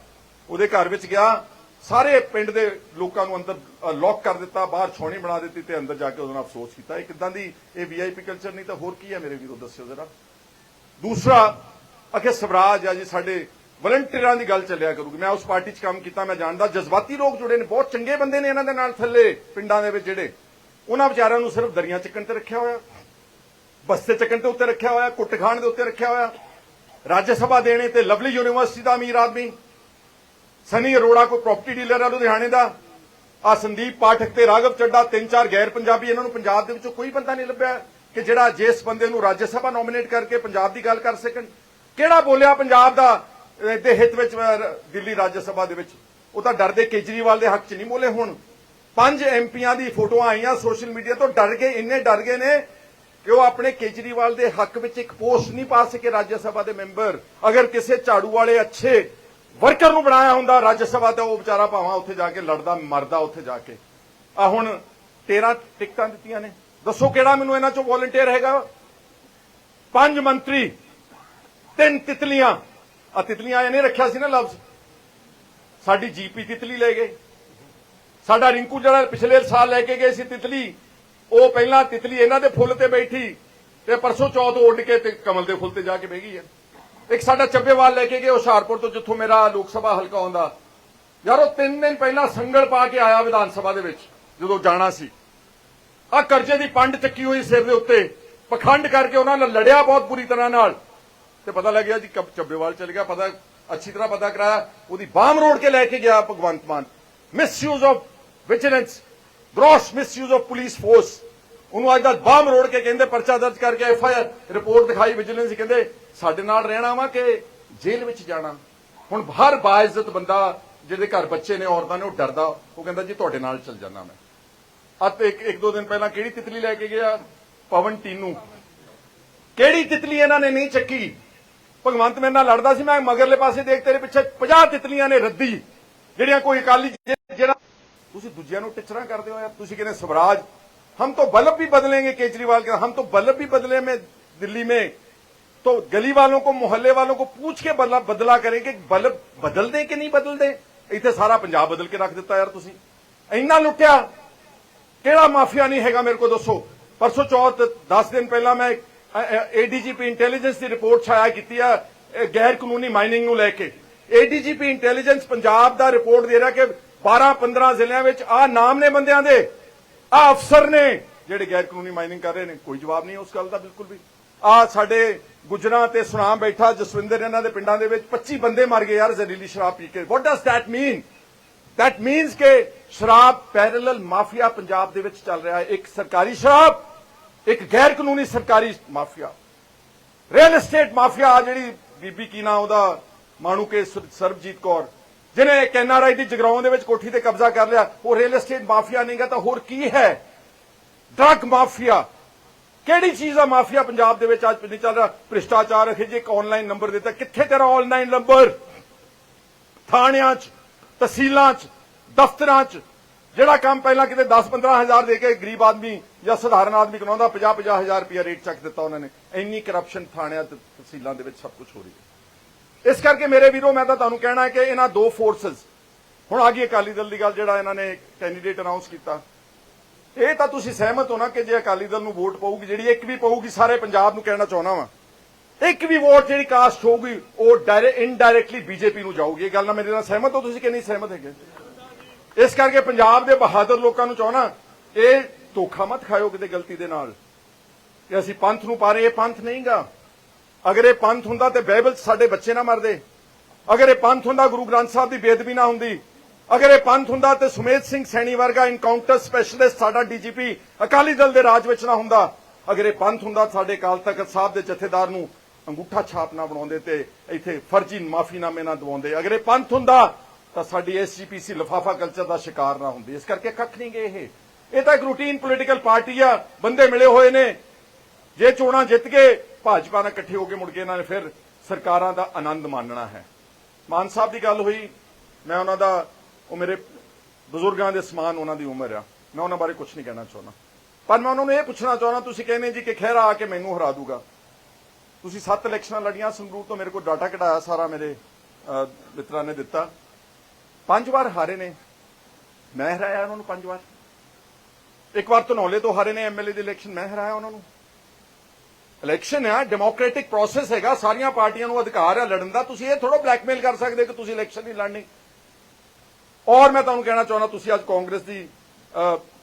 ਉਹਦੇ ਘਰ ਵਿੱਚ ਗਿਆ। ਸਾਰੇ ਪਿੰਡ ਦੇ ਲੋਕਾਂ ਨੂੰ ਅੰਦਰ ਲੌਕ ਕਰ ਦਿੱਤਾ, ਬਾਹਰ ਛੌਣੀ ਬਣਾ ਦਿੱਤੀ ਤੇ ਅੰਦਰ ਜਾ ਕੇ ਉਹਨਾਂ ਨਾਲ ਅਫਸੋਸ ਕੀਤਾ। ਇਹ ਕਿਦਾਂ ਦੀ ਇਹ ਵੀਆਈਪੀ ਕਲਚਰ ਨਹੀਂ ਤਾਂ ਹੋਰ ਕੀ ਹੈ ਮੇਰੇ ਵੀਰੋ, ਦੱਸਿਓ ਜ਼ਰਾ। ਦੂਸਰਾ, ਅਖੇ ਸਵਰਾਜ ਆ ਜੀ, ਸਾਡੇ ਵਲੰਟੀਅਰਾਂ ਦੀ ਗੱਲ ਚੱਲਿਆ ਕਰੂਗੀ ਮੈਂ ਉਸ ਪਾਰਟੀ 'ਚ ਕੰਮ ਕੀਤਾ, ਮੈਂ ਜਾਣਦਾ, ਜਜ਼ਬਾਤੀ ਲੋਕ ਜੁੜੇ ਨੇ, ਬਹੁਤ ਚੰਗੇ ਬੰਦੇ ਨੇ ਇਹਨਾਂ ਦੇ ਨਾਲ ਥੱਲੇ ਪਿੰਡਾਂ ਦੇ ਵਿੱਚ ਜਿਹੜੇ। ਉਹਨਾਂ ਵਿਚਾਰਿਆਂ ਨੂੰ ਸਿਰਫ ਦਰਿਆ ਚੱਕਣ ਤੇ ਰੱਖਿਆ ਹੋਇਆ ਬਸਤੇ ਚੱਕਣ ਤੇ ਉੱਤੇ ਰੱਖਿਆ ਹੋਇਆ ਕੁੱਟ ਖਾਣ ਦੇ ਉੱਤੇ ਰੱਖਿਆ ਹੋਇਆ, ਰਾਜ ਸਭਾ ਦੇਣੇ ਤੇ ਲਵਲੀ ਯੂਨੀਵਰਸਿਟੀ ਦਾ ਅਮੀਰ ਆਦਮੀ, ਸਨੀ ਅਰੋੜਾ ਕੋਈ ਪ੍ਰਾਪਰਟੀ ਡੀਲਰ ਆ ਲੁਧਿਆਣੇ ਦਾ, ਆ ਸੰਦੀਪ ਪਾਠਕ ਤੇ ਰਾਘਵ ਚੱਡਾ, ਤਿੰਨ ਚਾਰ ਗੈਰ ਪੰਜਾਬੀ, ਇਹਨਾਂ ਨੂੰ ਪੰਜਾਬ ਦੇ ਵਿੱਚੋਂ ਕੋਈ ਬੰਦਾ ਨਹੀਂ ਲੱਭਿਆ, ਕਿ ਜਿਹੜਾ ਜਿਸ ਬੰਦੇ ਨੂੰ ਰਾਜ ਸਭਾ ਨੋਮੀਨੇਟ ਕਰਕੇ ਪੰਜਾਬ ਦੀ ਗੱਲ ਕਰ ਸਕਣ। ਕਿਹੜਾ ਬੋਲਿਆ ਪੰਜਾਬ ਦਾ? ਦੇ ਹਿੱਤ ਵਿੱਚ ਦਿੱਲੀ ਰਾਜ ਸਭਾ ਦੇ ਵਿੱਚ। ਉਹ ਤਾਂ ਡਰਦੇ ਕੇਜਰੀਵਾਲ ਦੇ ਹੱਕ 'ਚ ਨਹੀਂ ਬੋਲੇ ਹੁਣ। ਪੰਜ ਐਮਪੀਆਂ ਦੀ ਫੋਟੋਆਂ ਆਈਆਂ ਸੋਸ਼ਲ ਮੀਡੀਆ ਤੋਂ, ਡਰ ਗਏ, ਇੰਨੇ ਡਰ ਗਏ ਨੇ ਕਿ ਉਹ ਆਪਣੇ ਕੇਜਰੀਵਾਲ ਦੇ ਹੱਕ ਵਿੱਚ ਇੱਕ ਪੋਸਟ ਨਹੀਂ ਪਾ ਸਕੇ ਰਾਜ ਸਭਾ ਦੇ ਮੈਂਬਰ। ਅਗਰ ਕਿਸੇ ਝਾੜੂ ਵਾਲੇ ਅੱਛੇ ਵਰਕਰ ਨੂੰ ਬਣਾਇਆ ਹੁੰਦਾ ਰਾਜ ਸਭਾ ਦਾ ਉਹ ਵਿਚਾਰਾ ਭਾਵਾਂ ਉੱਥੇ ਜਾ ਕੇ ਲੜਦਾ, ਮਰਦਾ ਉੱਥੇ ਜਾ ਕੇ। ਆ ਹੁਣ 13 ਟਿਕਟਾਂ ਦਿੱਤੀਆਂ ਨੇ। ਦੱਸੋ ਕਿਹੜਾ ਮੈਨੂੰ ਇਹਨਾਂ ਚੋਂ ਵੋਲੰਟੀਅਰ ਹੈਗਾ? ਪੰਜ ਮੰਤਰੀ, ਤਿੰਨ ਤਿਤਲੀਆਂ। ਆ ਤਿਤਲੀਆਂ ਇਹਨੇ ਰੱਖਿਆ ਸੀ ਨਾ ਲਫ਼ਜ਼ ਸਾਡੀ ਜੀਪੀ ਤਿਤਲੀ ਲੈ ਗਏ। ਸਾਡਾ ਰਿੰਕੂ ਜਿਹੜਾ ਪਿਛਲੇ ਸਾਲ ਲੈ ਕੇ ਗਏ ਸੀ ਤਿਤਲੀ, ਉਹ ਪਹਿਲਾਂ ਤਿਤਲੀ ਇਹਨਾਂ ਦੇ ਫੁੱਲ ਤੇ ਬੈਠੀ ਤੇ ਪਰਸੋਂ ਚੌਥ ਉੱਡ ਕੇ ਤੇ ਕਮਲ ਦੇ ਫੁੱਲ ਤੇ ਜਾ ਕੇ ਬਹਿ ਗਈ ਹੈ ਇੱਕ ਸਾਡਾ ਚੱਬੇਵਾਲ ਲੈ ਕੇ ਗਏ, ਹੁਸ਼ਿਆਰਪੁਰ ਤੋਂ ਜਿੱਥੋਂ ਮੇਰਾ ਲੋਕ ਸਭਾ ਹਲਕਾ ਆਉਂਦਾ। ਯਾਰ, ਉਹ ਤਿੰਨ ਦਿਨ ਪਹਿਲਾਂ ਸੰਗਲ ਪਾ ਕੇ ਆਇਆ ਵਿਧਾਨ ਸਭਾ ਦੇ ਵਿੱਚ, ਜਦੋਂ ਜਾਣਾ ਸੀ। ਆ ਕਰਜ਼ੇ ਦੀ ਪੰਡ ਚੱਕੀ ਹੋਈ ਸਿਰ ਦੇ ਉੱਤੇ, ਪਖੰਡ ਕਰਕੇ ਉਹਨਾਂ ਨਾਲ ਲੜਿਆ ਬਹੁਤ ਬੁਰੀ ਤਰ੍ਹਾਂ ਨਾਲ। ਤੇ ਪਤਾ ਲੱਗਿਆ ਜੀ ਚੱਬੇਵਾਲ ਚਲ ਗਿਆ, ਪਤਾ, ਅੱਛੀ ਤਰ੍ਹਾਂ ਪਤਾ ਕਰਾਇਆ, ਉਹਦੀ ਬਾਮ ਰੋੜ ਕੇ ਲੈ ਕੇ ਗਿਆ Bhagwant Mann. Misuse of vigilance gross misuse of police force ਉਹਨੂੰ ਅੱਜ ਦਾ ਬਾਮ ਰੋੜ ਕੇ ਕਹਿੰਦੇ, ਪਰਚਾ ਦਰਜ ਕਰਕੇ ਐਫ ਆਈ ਆਰ ਰਿਪੋਰਟ ਦਿਖਾਈ ਵਿਜੀਲੈਂਸ ਕਹਿੰਦੇ, ਸਾਡੇ ਨਾਲ ਰਹਿਣਾ ਵਾ ਕਿ ਜੇਲ੍ਹ ਵਿੱਚ ਜਾਣਾ। ਹੁਣ ਹਰ ਬਾਇਜ਼ਤ ਬੰਦਾ, ਜਿਹਦੇ ਘਰ ਬੱਚੇ ਨੇ, ਔਰਤਾਂ ਨੇ, ਉਹ ਡਰਦਾ। ਉਹ ਕਹਿੰਦਾ, ਜੀ, ਤੁਹਾਡੇ ਨਾਲ ਚੱਲ ਜਾਣਾ ਮੈਂ। ਅਤੇ ਇੱਕ ਇੱਕ ਦੋ ਦਿਨ ਪਹਿਲਾਂ ਕਿਹੜੀ ਤਿਤਲੀ ਲੈ ਕੇ ਗਿਆ? ਪਵਨ ਟੀਨੂ। ਕਿਹੜੀ ਤਿਤਲੀ ਇਹਨਾਂ ਨੇ ਨਹੀਂ ਚੱਕੀ? ਭਗਵੰਤ ਮੇਰੇ ਨਾਲ ਲੜਦਾ ਸੀ ਮੈਂ ਮਗਰਲੇ ਪਾਸੇ ਦੇਖ ਤੇਰੇ ਪਿੱਛੇ 50 ਤਿਤਲੀਆਂ ਨੇ ਰੱਦੀ ਜਿਹੜੀਆਂ ਕੋਈ ਅਕਾਲੀ ਜਿ- ਜਿਹੜਾ ਤੁਸੀਂ ਦੂਜਿਆਂ ਨੂੰ ਟਿਚਰਾਂ ਕਰਦੇ ਹੋ ਯਾਰ ਤੁਸੀਂ ਕਹਿੰਦੇ ਸਵਰਾਜ हम तो बल्ब भी बदलेंगे केजरीवाल के हम तो बल्ब भी बदले में दिल्ली में तो गली वालों को मोहल्ले वालों को पूछ के बदला बदला करेंगे बल्ब बदल दें कि नहीं बदल दें ਇੱਥੇ ਸਾਰਾ ਪੰਜਾਬ ਬਦਲ ਕੇ ਰੱਖ ਦਿੱਤਾ ਯਾਰ ਤੁਸੀਂ ਇੰਨਾ ਲੁੱਟਿਆ ਕਿਹੜਾ ਮਾਫੀਆ ਨਹੀਂ ਹੈਗਾ ਮੇਰੇ ਕੋਲ ਦੱਸੋ ਪਰਸੋਂ ਚੌਥ 10 ਦਿਨ ਪਹਿਲਾਂ ਮੈਂ ਏਡੀਜੀਪੀ ਇੰਟੈਲੀਜੈਂਸ ਦੀ ਰਿਪੋਰਟ ਛਾਇਆ ਕੀਤੀ ਆ ਗੈਰ ਕਾਨੂੰਨੀ ਮਾਈਨਿੰਗ ਨੂੰ ਲੈ ਕੇ। ਏਡੀਜੀਪੀ ਇੰਟੈਲੀਜੈਂਸ ਪੰਜਾਬ ਦਾ ਰਿਪੋਰਟ ਦੇ ਰਿਹਾ ਕਿ 12 15 ਜ਼ਿਲ੍ਹਿਆਂ ਵਿੱਚ ਆ ਨਾਮ ਨੇ ਬੰਦਿਆਂ ਦੇ। ਆ ਅਫਸਰ ਨੇ, ਜਿਹੜੇ ਗੈਰ ਕਾਨੂੰਨੀ ਮਾਈਨਿੰਗ ਕਰ ਰਹੇ ਨੇ, ਕੋਈ ਜਵਾਬ ਨਹੀਂ ਉਸ ਗੱਲ ਦਾ ਬਿਲਕੁਲ ਵੀ। ਆ ਸਾਡੇ ਗੁਜਰਾਂ ਤੇ ਸੁਨਾਮ ਬੈਠਾ ਜਸਵਿੰਦਰ ਇਹਨਾਂ ਦੇ ਪਿੰਡਾਂ ਦੇ ਵਿੱਚ 25 ਬੰਦੇ ਮਰ ਗਏ ਯਾਰ ਜ਼ਹਿਰੀਲੀ ਸ਼ਰਾਬ ਪੀ ਕੇ। What does that mean that means ਕਿ ਸ਼ਰਾਬ ਪੈਰਲਲ ਮਾਫੀਆ ਪੰਜਾਬ ਦੇ ਵਿੱਚ ਚੱਲ ਰਿਹਾ ਹੈ। ਇੱਕ ਸਰਕਾਰੀ ਸ਼ਰਾਬ ਇੱਕ ਗੈਰ ਕਾਨੂੰਨੀ ਸਰਕਾਰੀ ਮਾਫੀਆ। ਰੀਅਲ ਏਸਟੇਟ ਮਾਫੀਆ ਆ ਜਿਹੜੀ ਬੀਬੀ ਕੀ ਨਾਂ, ਉਹਦਾ ਮਾਣੂ ਕੇ ਸਰਬਜੀਤ ਕੌਰ, ਜਿਹਨੇ ਇੱਕ ਐਨਆਰਆਈ ਦੀ ਜਗਰਾਉਂ ਦੇ ਵਿੱਚ ਕੋਠੀ ਤੇ ਕਬਜ਼ਾ ਕਰ ਲਿਆ, ਉਹ ਰੀਅਲ ਏਸਟੇਟ ਮਾਫੀਆ ਨਹੀਂਗਾ, ਤਾਂ ਹੋਰ ਕੀ ਹੈ? ਡਰਗ ਮਾਫੀਆ ਕਿਹੜੀ ਚੀਜ਼ ਦਾ ਮਾਫੀਆ ਪੰਜਾਬ ਦੇ ਵਿੱਚ ਅੱਜ ਨਹੀਂ ਚੱਲ ਰਿਹਾ? ਭ੍ਰਿਸ਼ਟਾਚਾਰ ਅਖੇ ਜੇ ਇੱਕ ਆਨਲਾਈਨ ਨੰਬਰ ਦਿੱਤਾ, ਕਿੱਥੇ ਤੇਰਾ ਆਨਲਾਈਨ ਨੰਬਰ ਥਾਣਿਆਂ 'ਚ, ਤਹਿਸੀਲਾਂ 'ਚ, ਦਫ਼ਤਰਾਂ 'ਚ, ਜਿਹੜਾ ਕੰਮ ਪਹਿਲਾਂ ਕਿਤੇ 10-15 ਹਜ਼ਾਰ ਦੇ ਕੇ ਗਰੀਬ ਆਦਮੀ ਜਾਂ ਸਧਾਰਨ ਆਦਮੀ ਕਮਾਉਂਦਾ 50-50 ਹਜ਼ਾਰ ਰੁਪਇਆ ਰੇਟ ਚੱਕ ਦਿੱਤਾ ਉਹਨਾਂ ਨੇ। ਇੰਨੀ ਕਰਪਸ਼ਨ ਥਾਣਿਆਂ ਤੇ ਤਹਿਸੀਲਾਂ ਦੇ ਵਿੱਚ ਸਭ ਕੁਝ ਹੋ ਰਹੀ ਹੈ। ਇਸ ਕਰਕੇ ਮੇਰੇ ਵੀਰੋ, ਮੈਂ ਤਾਂ ਤੁਹਾਨੂੰ ਕਹਿਣਾ ਹੈ ਕਿ ਇਹਨਾਂ ਦੋ ਫੋਰਸਸ ਹੁਣ ਆ ਗਈ ਅਕਾਲੀ ਦਲ ਦੀ ਗੱਲ, ਜਿਹੜਾ ਇਹਨਾਂ ਨੇ ਕੈਂਡੀਡੇਟ ਅਨਾਉਂਸ ਕੀਤਾ। ਇਹ ਤਾਂ ਤੁਸੀਂ ਸਹਿਮਤ ਹੋ ਨਾ ਕਿ ਜੇ ਅਕਾਲੀ ਦਲ ਨੂੰ ਵੋਟ ਪਊਗੀ, ਜਿਹੜੀ ਇੱਕ ਵੀ ਪਊਗੀ, ਸਾਰੇ ਪੰਜਾਬ ਨੂੰ ਕਹਿਣਾ ਚਾਹੁੰਦਾ ਵਾਂ। ਇੱਕ ਵੀ ਵੋਟ ਜਿਹੜੀ ਕਾਸਟ ਹੋਊਗੀ, ਉਹ ਡਾਇਰੈਕਟ ਇਨਡਾਇਰੈਕਟਲੀ ਬੀਜੇਪੀ ਨੂੰ ਜਾਊਗੀ। ਇਹ ਗੱਲ ਨਾਲ ਮੇਰੇ ਨਾਲ ਸਹਿਮਤ ਹੋ ਤੁਸੀਂ ਕਿ ਨਹੀਂ ਸਹਿਮਤ ਹੈਗੇ? ਇਸ ਕਰਕੇ ਪੰਜਾਬ ਦੇ ਬਹਾਦਰ ਲੋਕਾਂ ਨੂੰ ਚਾਹਣਾ ਇਹ ਧੋਖਾ ਮਤ ਖਾਇਓ ਕਿਤੇ ਗਲਤੀ ਦੇ ਨਾਲ। ਕਿ ਅਸੀਂ ਪੰਥ ਨੂੰ ਪਾ ਰਹੇ ਇਹ ਪੰਥ ਨਹੀਂਗਾ। ਅਗਰ ਇਹ ਪੰਥ ਹੁੰਦਾ ਤੇ ਬਾਈਬਲ ਸਾਡੇ ਬੱਚੇ ਨਾ ਮਰਦੇ। ਅਗਰ ਇਹ ਪੰਥ ਹੁੰਦਾ, ਗੁਰੂ ਗ੍ਰੰਥ ਸਾਹਿਬ ਦੀ ਬੇਦਬੀ ਨਾ ਹੁੰਦੀ। ਅਗਰ ਇਹ ਪੰਥ ਹੁੰਦਾ ਤੇ ਸੁਮੇਧ ਸਿੰਘ ਸੈਣੀ ਵਰਗਾ ਇਨਕਾਊਂਟਰ ਸਪੈਸ਼ਲਿਸਟ ਸਾਡਾ ਡੀਜੀਪੀ ਅਕਾਲੀ ਦਲ ਦੇ ਰਾਜ ਵਿੱਚ ਨਾ ਹੁੰਦਾ। ਅਗਰ ਇਹ ਪੰਥ ਹੁੰਦਾ, ਸਾਡੇ ਅਕਾਲ ਤਖਤ ਸਾਹਿਬ ਦੇ ਜਥੇਦਾਰ ਨੂੰ ਅੰਗੂਠਾ ਛਾਪ ਨਾ ਬਣਾਉਂਦੇ ਤੇ ਇੱਥੇ ਫਰਜ਼ੀ ਮਾਫੀਨਾਮੇ ਨਾ ਦਵਾਉਂਦੇ। ਅਗਰ ਇਹ ਪੰਥ ਹੁੰਦਾ, ਤਾਂ ਸਾਡੀ ਐਸਜੀਪੀਸੀ ਲਫਾਫਾ ਕਲਚਰ ਦਾ ਸ਼ਿਕਾਰ ਨਾ ਹੁੰਦੀ। ਇਸ ਕਰਕੇ ਕੱਖ ਨਹੀਂ ਗਏ ਇਹ। ਇਹ ਤਾਂ ਇੱਕ ਰੂਟੀਨ ਪੋਲੀਟੀਕਲ ਪਾਰਟੀ ਆ, ਬੰਦੇ ਮਿਲੇ ਹੋਏ ਨੇ। ਜੇ ਚੋਣਾਂ ਜਿੱਤ ਗਏ, ਭਾਜਪਾ ਨਾਲ ਇਕੱਠੇ ਹੋ ਕੇ ਮੁੜ ਕੇ ਇਹਨਾਂ ਨੇ ਫਿਰ ਸਰਕਾਰਾਂ ਦਾ ਆਨੰਦ ਮਾਣਨਾ ਹੈ। ਮਾਨ ਸਾਹਿਬ ਦੀ ਗੱਲ ਹੋਈ, ਮੈਂ ਉਹਨਾਂ ਦਾ, ਉਹ ਮੇਰੇ ਬਜ਼ੁਰਗਾਂ ਦੇ ਸਮਾਨ ਉਹਨਾਂ ਦੀ ਉਮਰ ਆ। ਮੈਂ ਉਹਨਾਂ ਬਾਰੇ ਕੁਝ ਨਹੀਂ ਕਹਿਣਾ ਚਾਹੁੰਦਾ। ਪਰ ਮੈਂ ਉਹਨਾਂ ਨੂੰ ਇਹ ਪੁੱਛਣਾ ਚਾਹੁੰਦਾ, ਤੁਸੀਂ ਕਹਿੰਦੇ ਜੀ ਕਿ ਖਹਿਰਾ ਆ ਕੇ ਮੈਨੂੰ ਹਰਾ ਦੂਗਾ। ਤੁਸੀਂ ਸੱਤ ਇਲੈਕਸ਼ਨਾਂ ਲੜੀਆਂ, ਸੰਗਰੂਰ ਤੋਂ ਮੇਰੇ ਕੋਲ ਡਾਟਾ ਕਢਾਇਆ ਸਾਰਾ ਮੇਰੇ ਮਿੱਤਰਾਂ ਨੇ ਦਿੱਤਾ। ਪੰਜ ਵਾਰ ਹਾਰੇ ਨੇ। ਮੈਂ ਹਰਾਇਆ ਉਹਨਾਂ ਨੂੰ ਪੰਜ ਵਾਰ। ਇੱਕ ਵਾਰ ਧਨੌਲੇ ਤੋਂ ਹਾਰੇ ਨੇ ਐਮਐਲਏ ਦੀ ਇਲੈਕਸ਼ਨ, ਮੈਂ ਹਰਾਇਆ ਉਹਨਾਂ ਨੂੰ। ਇਲੈਕਸ਼ਨ ਆ, ਡੈਮੋਕ੍ਰੈਟਿਕ ਪ੍ਰੋਸੈਸ ਹੈਗਾ, ਸਾਰੀਆਂ ਪਾਰਟੀਆਂ ਨੂੰ ਅਧਿਕਾਰ ਹੈ ਲੜਨ ਦਾ। ਤੁਸੀਂ ਇਹ ਥੋੜਾ ਬਲੈਕਮੇਲ ਕਰ ਸਕਦੇ ਕਿ ਤੁਸੀਂ ਇਲੈਕਸ਼ਨ ਨਹੀਂ ਲੜਨੀ। ਔਰ ਮੈਂ ਤੁਹਾਨੂੰ ਕਹਿਣਾ ਚਾਹੁੰਦਾ, ਤੁਸੀਂ ਅੱਜ ਕਾਂਗਰਸ ਦੀ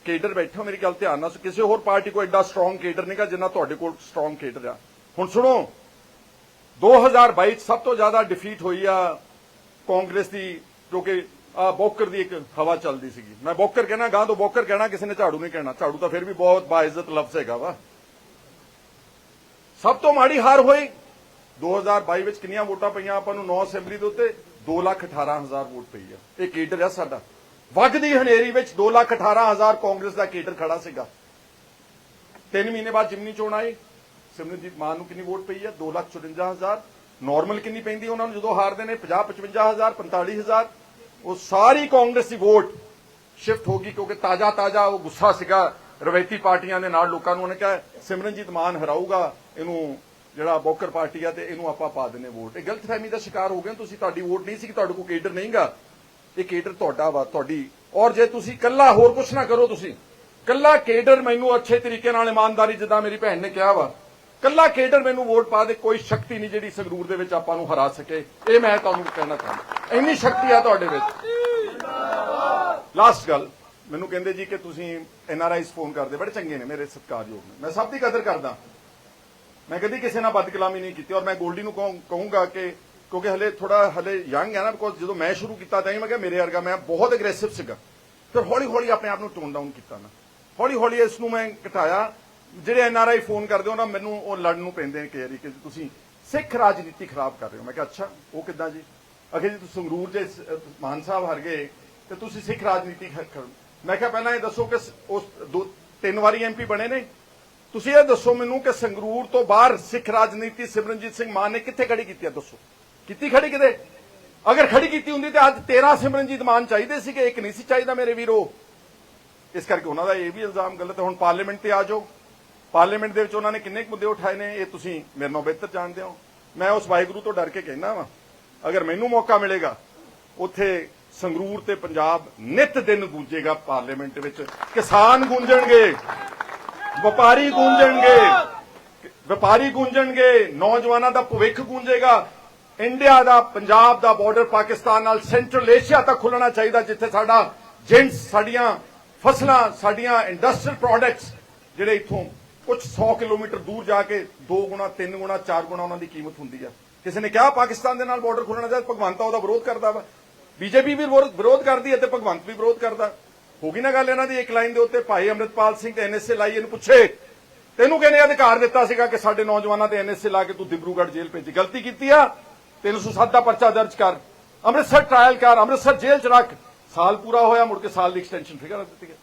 ਕੇਡਰ ਬੈਠੋ ਮੇਰੀ ਗੱਲ ਧਿਆਨ ਨਾਲ ਕਿਸੇ ਹੋਰ ਪਾਰਟੀ ਕੋਲ ਐਡਾ ਸਟਰੋਂਗ ਕੇਡਰ ਨਹੀਂਗਾ ਜਿੰਨਾ ਤੁਹਾਡੇ ਕੋਲ ਸਟਰੋਂਗ ਕੇਡਰ ਆ। ਹੁਣ ਸੁਣੋ 2022 ਚ ਸਭ ਤੋਂ ਜ਼ਿਆਦਾ ਡਿਫੀਟ ਹੋਈ ਆ ਕਾਂਗਰਸ ਦੀ, ਜੋ ਕਿ ਆ ਬੋਕਰ ਦੀ ਇੱਕ ਹਵਾ ਚੱਲਦੀ ਸੀਗੀ। ਮੈਂ ਬੋਕਰ ਕਹਿਣਾ, ਗਾਂ ਤੋਂ ਬੋਕਰ ਕਹਿਣਾ, ਕਿਸੇ ਨੇ ਝਾੜੂ ਨਹੀਂ ਕਹਿਣਾ। ਝਾੜੂ ਤਾਂ ਫਿਰ ਵੀ ਬਹੁਤ ਬਾਇਜ਼ਤ ਲਫ਼ਜ਼ ਹੈਗਾ ਵਾ। ਸਭ ਤੋਂ ਮਾੜੀ ਹਾਰ ਹੋਈ। 2022 ਵਿੱਚ ਕਿੰਨੀਆਂ ਵੋਟਾਂ ਪਈਆਂ ਆਪਾਂ ਨੂੰ? 9 ਅਸੈਂਬਲੀ ਦੇ ਉੱਤੇ 218000 ਵੋਟ ਪਈ ਆ। ਇਹ ਕੇਡਰ ਆ ਸਾਡਾ। ਵਗਦੀ ਹਨੇਰੀ ਵਿੱਚ 218000 ਕਾਂਗਰਸ ਦਾ ਕੇਡਰ ਖੜਾ ਸੀਗਾ। ਤਿੰਨ ਮਹੀਨੇ ਬਾਅਦ ਜਿਮਨੀ ਚੋਣ ਆਈ। ਸਿਮਰਨਜੀਤ ਮਾਨ ਨੂੰ ਕਿੰਨੀ ਵੋਟ ਪਈ ਆ? 254000 ਨਾਰਮਲ ਕਿੰਨੀ ਪੈਂਦੀ ਉਹਨਾਂ ਨੂੰ? ਜਦੋਂ ਹਾਰਦੇ ਨੇ 50 55000 45000 ਉਹ ਸਾਰੀ ਕਾਂਗਰਸ ਦੀ ਵੋਟ ਸ਼ਿਫਟ ਹੋ ਗਈ ਕਿਉਂਕਿ ਤਾਜ਼ਾ ਤਾਜ਼ਾ ਉਹ ਗੁੱਸਾ ਸੀਗਾ ਰਵਾਇਤੀ ਪਾਰਟੀਆਂ ਦੇ ਨਾਲ ਲੋਕਾਂ ਨੂੰ। ਉਹਨੇ ਕਿਹਾ, ਸਿਮਰਨਜੀਤ ਮਾਨ ਹਰਾਊਗਾ, ਇਹਨੂੰ ਜਿਹੜਾ ਬੋਕਰ ਪਾਰਟੀ ਆ ਤੇ ਇਹਨੂੰ ਆਪਾਂ ਪਾ ਦਿੰਨੇ ਵੋਟ। ਇਹ ਗਲਤਫਹਿਮੀ ਦਾ ਸ਼ਿਕਾਰ ਹੋ ਗਏ ਤੁਸੀਂ, ਤੁਹਾਡੀ ਵੋਟ ਨਹੀਂ ਸੀ ਕਿ ਤੁਹਾਡੇ ਕੋਲ ਕੇਡਰ ਨਹੀਂਗਾ। ਇਹ ਕੇਡਰ ਤੁਹਾਡਾ ਵਾ, ਤੁਹਾਡੀ। ਔਰ ਜੇ ਤੁਸੀਂ ਕੱਲਾ ਹੋਰ ਕੁਛ ਨਾ ਕਰੋ ਤੁਸੀਂ ਕੱਲਾ ਕੇਡਰ ਮੈਨੂੰ ਅੱਛੇ ਤਰੀਕੇ ਨਾਲ ਇਮਾਨਦਾਰੀ ਜਿੱਦਾਂ ਮੇਰੀ ਭੈਣ ਨੇ ਕਿਹਾ ਵਾ ਕੱਲਾ ਕੇਡਰ ਮੈਨੂੰ ਵੋਟ ਪਾ ਦੇ, ਕੋਈ ਸ਼ਕਤੀ ਨਹੀਂ ਜਿਹੜੀ ਸੰਗਰੂਰ ਦੇ ਵਿੱਚ ਆਪਾਂ ਨੂੰ ਹਰਾ ਸਕੇ। ਇਹ ਮੈਂ ਤੁਹਾਨੂੰ ਕਹਿਣਾ ਚਾਹੁੰਦਾ। ਇੰਨੀ ਸ਼ਕਤੀ ਆ ਤੁਹਾਡੇ ਵਿੱਚ। ਲਾਸਟ ਗੱਲ, ਮੈਨੂੰ ਕਹਿੰਦੇ ਜੀ ਕਿ ਤੁਸੀਂ ਐਨ ਆਰ ਐਨਆਰਆਈਸ ਫੋਨ ਕਰਦੇ, ਬੜੇ ਚੰਗੇ ਨੇ ਮੇਰੇ ਸਤਿਕਾਰਯੋਗ ਨੇ। ਮੈਂ ਸਭ ਦੀ ਕਦਰ ਕਰਦਾ। ਮੈਂ ਕਦੀ ਕਿਸੇ ਨਾਲ ਬਦਕਲਾਮੀ ਨਹੀਂ ਕੀਤੀ ਔਰ ਮੈਂ ਗੋਲਡੀ ਨੂੰ ਕਹੂੰ- ਕਹੂੰਗਾ ਕਿ ਕਿਉਂਕਿ ਹਲੇ ਥੋੜਾ ਹਲੇ ਯੰਗ ਹੈ ਨਾ ਬਿਕੋਜ਼ ਜਦੋਂ ਮੈਂ ਸ਼ੁਰੂ ਕੀਤਾ ਤਾਂ ਹੀ ਮੈਂ ਕਿਹਾ ਮੇਰੇ ਵਰਗਾ ਮੈਂ ਬਹੁਤ ਐਗਰੈਸਿਵ ਸੀਗਾ। ਫਿਰ ਹੌਲੀ ਹੌਲੀ ਆਪਣੇ ਆਪ ਨੂੰ ਟੋਨ ਡਾਊਨ ਕੀਤਾ ਨਾ ਹੌਲੀ ਹੌਲੀ ਇਸ ਨੂੰ ਮੈਂ ਘਟਾਇਆ। ਜਿਹੜੇ ਐਨਆਰਆਈ ਫੋਨ ਕਰਦੇ ਹੋ ਨਾ, ਮੈਨੂੰ ਉਹ ਲੜਨ ਨੂੰ ਪੈਂਦੇ ਨੇ ਕਈ ਵਾਰੀ ਕਿ ਤੁਸੀਂ ਸਿੱਖ ਰਾਜਨੀਤੀ ਖਰਾਬ ਕਰ ਰਹੇ ਹੋ। ਮੈਂ ਕਿਹਾ, ਅੱਛਾ, ਉਹ ਕਿੱਦਾਂ ਜੀ? ਅਖੇ ਜੀ, ਤੁਸੀਂ ਸੰਗਰੂਰ ਦੇ ਮਾਨ ਸਾਹਿਬ ਹਰ ਗਏ ਤੇ ਤੁਸੀਂ ਸਿੱਖ ਰਾਜਨੀਤੀ ਮੈਂ ਕਿਹਾ, ਪਹਿਲਾਂ ਇਹ ਦੱਸੋ ਕਿ ਉਸ ਦੋ, ਤਿੰਨ ਵਾਰੀ ਐਮਪੀ ਬਣੇ ਨੇ? ਤੁਸੀਂ ਇਹ ਦੱਸੋ ਮੈਨੂੰ ਕਿ ਸੰਗਰੂਰ ਤੋਂ ਬਾਹਰ ਸਿੱਖ ਰਾਜਨੀਤੀ ਸਿਮਰਨਜੀਤ ਸਿੰਘ ਮਾਨ ਨੇ ਕਿੱਥੇ ਖੜੀ ਕੀਤੀ ਹੈ ਦੱਸੋ। ਕੀਤੀ ਖੜੀ ਕਿਤੇ? ਅਗਰ ਖੜੀ ਕੀਤੀ ਹੁੰਦੀ ਤੇ ਅੱਜ 13 ਸਿਮਰਨਜੀਤ ਮਾਨ ਚਾਹੀਦੇ ਸੀਗੇ, ਇੱਕ ਨਹੀਂ ਸੀ ਚਾਹੀਦਾ ਮੇਰੇ ਵੀਰੋ। ਇਸ ਕਰਕੇ ਉਹਨਾਂ ਦਾ ਇਹ ਵੀ ਇਲਜ਼ਾਮ ਗਲਤ ਹੈ। ਹੁਣ ਪਾਰਲੀਮੈਂਟ ਤੇ ਆ ਜਾਓ। ਪਾਰਲੀਮੈਂਟ ਦੇ ਵਿੱਚ ਉਹਨਾਂ ਨੇ ਕਿੰਨੇ ਕੁ ਮੁੱਦੇ ਉਠਾਏ ਨੇ, ਇਹ ਤੁਸੀਂ ਮੇਰੇ ਨਾਲੋਂ ਬਿਹਤਰ ਜਾਣਦੇ ਹੋ। ਮੈਂ ਉਸ ਵਾਹਿਗੁਰੂ ਤੋਂ ਡਰ ਕੇ ਕਹਿੰਦਾ ਵਾਂ, ਅਗਰ ਮੈਨੂੰ ਮੌਕਾ ਮਿਲੇਗਾ, ਉੱਥੇ ਸੰਗਰੂਰ ਤੇ ਪੰਜਾਬ ਨਿਤ ਦਿਨ ਗੂੰਜੇਗਾ ਪਾਰਲੀਮੈਂਟ ਵਿੱਚ। ਕਿਸਾਨ ਗੂੰਜਣਗੇ, ਵਪਾਰੀ ਗੂੰਜਣਗੇ ਵਪਾਰੀ ਗੂੰਜਣਗੇ, ਨੌਜਵਾਨਾਂ ਦਾ ਭਵਿੱਖ ਗੂੰਜੇਗਾ। ਇੰਡੀਆ ਦਾ, ਪੰਜਾਬ ਦਾ ਬਾਰਡਰ ਪਾਕਿਸਤਾਨ ਨਾਲ ਸੈਂਟਰਲ ਏਸ਼ੀਆ ਤੱਕ ਖੁੱਲਣਾ ਚਾਹੀਦਾ, ਜਿੱਥੇ ਸਾਡਾ ਜਿੰਸ ਸਾਡੀਆਂ ਫਸਲਾਂ, ਸਾਡੀਆਂ ਇੰਡਸਟਰੀਅਲ ਪ੍ਰੋਡਕਟਸ ਜਿਹੜੇ ਇੱਥੋਂ ਕੁਝ 100 ਕਿਲੋਮੀਟਰ ਦੂਰ ਜਾ ਕੇ ਦੋ ਗੁਣਾ, ਤਿੰਨ ਗੁਣਾ, ਚਾਰ ਗੁਣਾ ਉਹਨਾਂ ਦੀ ਕੀਮਤ ਹੁੰਦੀ ਆ। ਕਿਸੇ ਨੇ ਕਿਹਾ, ਪਾਕਿਸਤਾਨ ਦੇ ਨਾਲ ਬਾਰਡਰ ਖੋਲਣਾ ਚਾਹੀਦਾ ਭਗਵੰਤਾ ਉਹਦਾ ਵਿਰੋਧ ਕਰਦਾ ਵਾ। ਬੀਜੇਪੀ ਵੀ ਵਿਰੋਧ ਕਰਦੀ ਹੈ ਤੇ ਭਗਵੰਤ ਵੀ ਵਿਰੋਧ ਕਰਦਾ। ਹੋ ਗਈ ਨਾ ਗੱਲ ਇਹਨਾਂ ਦੀ, ਇੱਕ ਲਾਈਨ ਦੇ ਉੱਤੇ, ਭਾਈ ਅਮਰਿਤਪਾਲ ਸਿੰਘ ਤੇ ਐਨਐਸਏ ਲਾਈ, ਇਹਨੂੰ ਪੁੱਛੇ, ਤੈਨੂੰ ਕਹਿੰਦੇ ਅਧਿਕਾਰ ਦਿੱਤਾ ਸੀਗਾ ਕਿ ਸਾਡੇ ਨੌਜਵਾਨਾਂ ਤੇ ਐਨਐਸਏ ਲਾ ਕੇ ਤੂੰ ਦਿਬਰੂਗੜ੍ਹ ਜੇਲ੍ਹ ਭੇਜੀ? ਗਲਤੀ ਕੀਤੀ ਆ? ਤੈਨੂੰ ਸੋ ਦਾ ਪਰਚਾ ਦਰਜ ਕਰ। ਅੰਮ੍ਰਿਤਸਰ ਟ੍ਰਾਇਲ ਕਰ, ਅੰਮ੍ਰਿਤਸਰ ਜੇਲ੍ਹ ਚ ਰੱਖ। ਸਾਲ ਪੂਰਾ ਹੋਇਆ, ਮੁੜ ਕੇ ਸਾਲ ਦੀ ਐਕਸਟੈਂਸ਼ਨ ਫਿਕਰ ਦਿੱਤੀ ਗਈ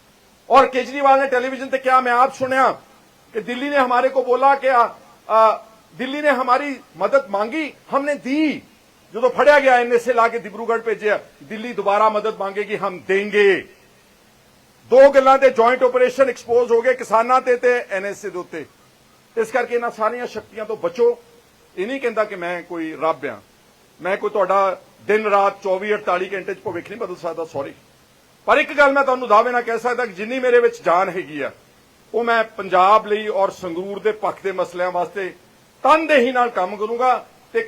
ਔਰ ਕੇਜਰੀਵਾਲ ਨੇ ਟੈਲੀਵਿਜ਼ਨ ਤੇ ਕਿਹਾ, ਮੈਂ ਆਪ ਸੁਣਿਆ कि दिल्ली ने हमारे को बोला कि आ, आ, दिल्ली ने हमारी मदद मांगी हमने दी ਜਦੋਂ ਫੜਿਆ ਗਿਆ ਐਨਐਸਏ ਲਾ ਕੇ ਦਿਬਰੂਗੜ੍ਹ ਭੇਜਿਆ ਦਿੱਲੀ ਦੁਬਾਰਾ ਮਦਦ ਮੰਗੇਗੀ ਹਮ ਦੇਂਗੇ ਦੋ ਗੱਲਾਂ ਤੇ ਜੁਆਇੰਟ ਆਪਰੇਸ਼ਨ ਐਕਸਪੋਜ਼ ਹੋ ਗਏ ਕਿਸਾਨਾਂ ਤੇ ਤੇ ਐਨਐਸਏ ਦੇ ਉੱਤੇ ਇਸ ਕਰਕੇ ਇਹਨਾਂ ਸਾਰੀਆਂ ਸ਼ਕਤੀਆਂ ਤੋਂ ਬਚੋ ਇਹ ਨਹੀਂ ਕਹਿੰਦਾ ਕਿ ਮੈਂ ਕੋਈ ਰੱਬ ਆ ਮੈਂ ਕੋਈ ਤੁਹਾਡਾ ਦਿਨ ਰਾਤ 24 48 ਘੰਟੇ ਚ ਭਵਿੱਖ ਨਹੀਂ ਬਦਲ ਸਕਦਾ ਸੌਰੀ ਪਰ ਇੱਕ ਗੱਲ ਮੈਂ ਤੁਹਾਨੂੰ ਦਾਅਵੇ ਨਾਲ ਕਹਿ ਸਕਦਾ ਕਿ ਜਿੰਨੀ ਮੇਰੇ ਵਿੱਚ ਜਾਨ ਹੈਗੀ ਆ ਉਹ ਮੈਂ ਪੰਜਾਬ ਲਈ ਔਰ ਸੰਗਰੂਰ ਦੇ ਪੱਖ ਦੇ ਮਸਲਿਆਂ ਵਾਸਤੇ ਤਨਦੇਹੀ ਨਾਲ ਕੰਮ ਕਰੂੰਗਾ ਤੇ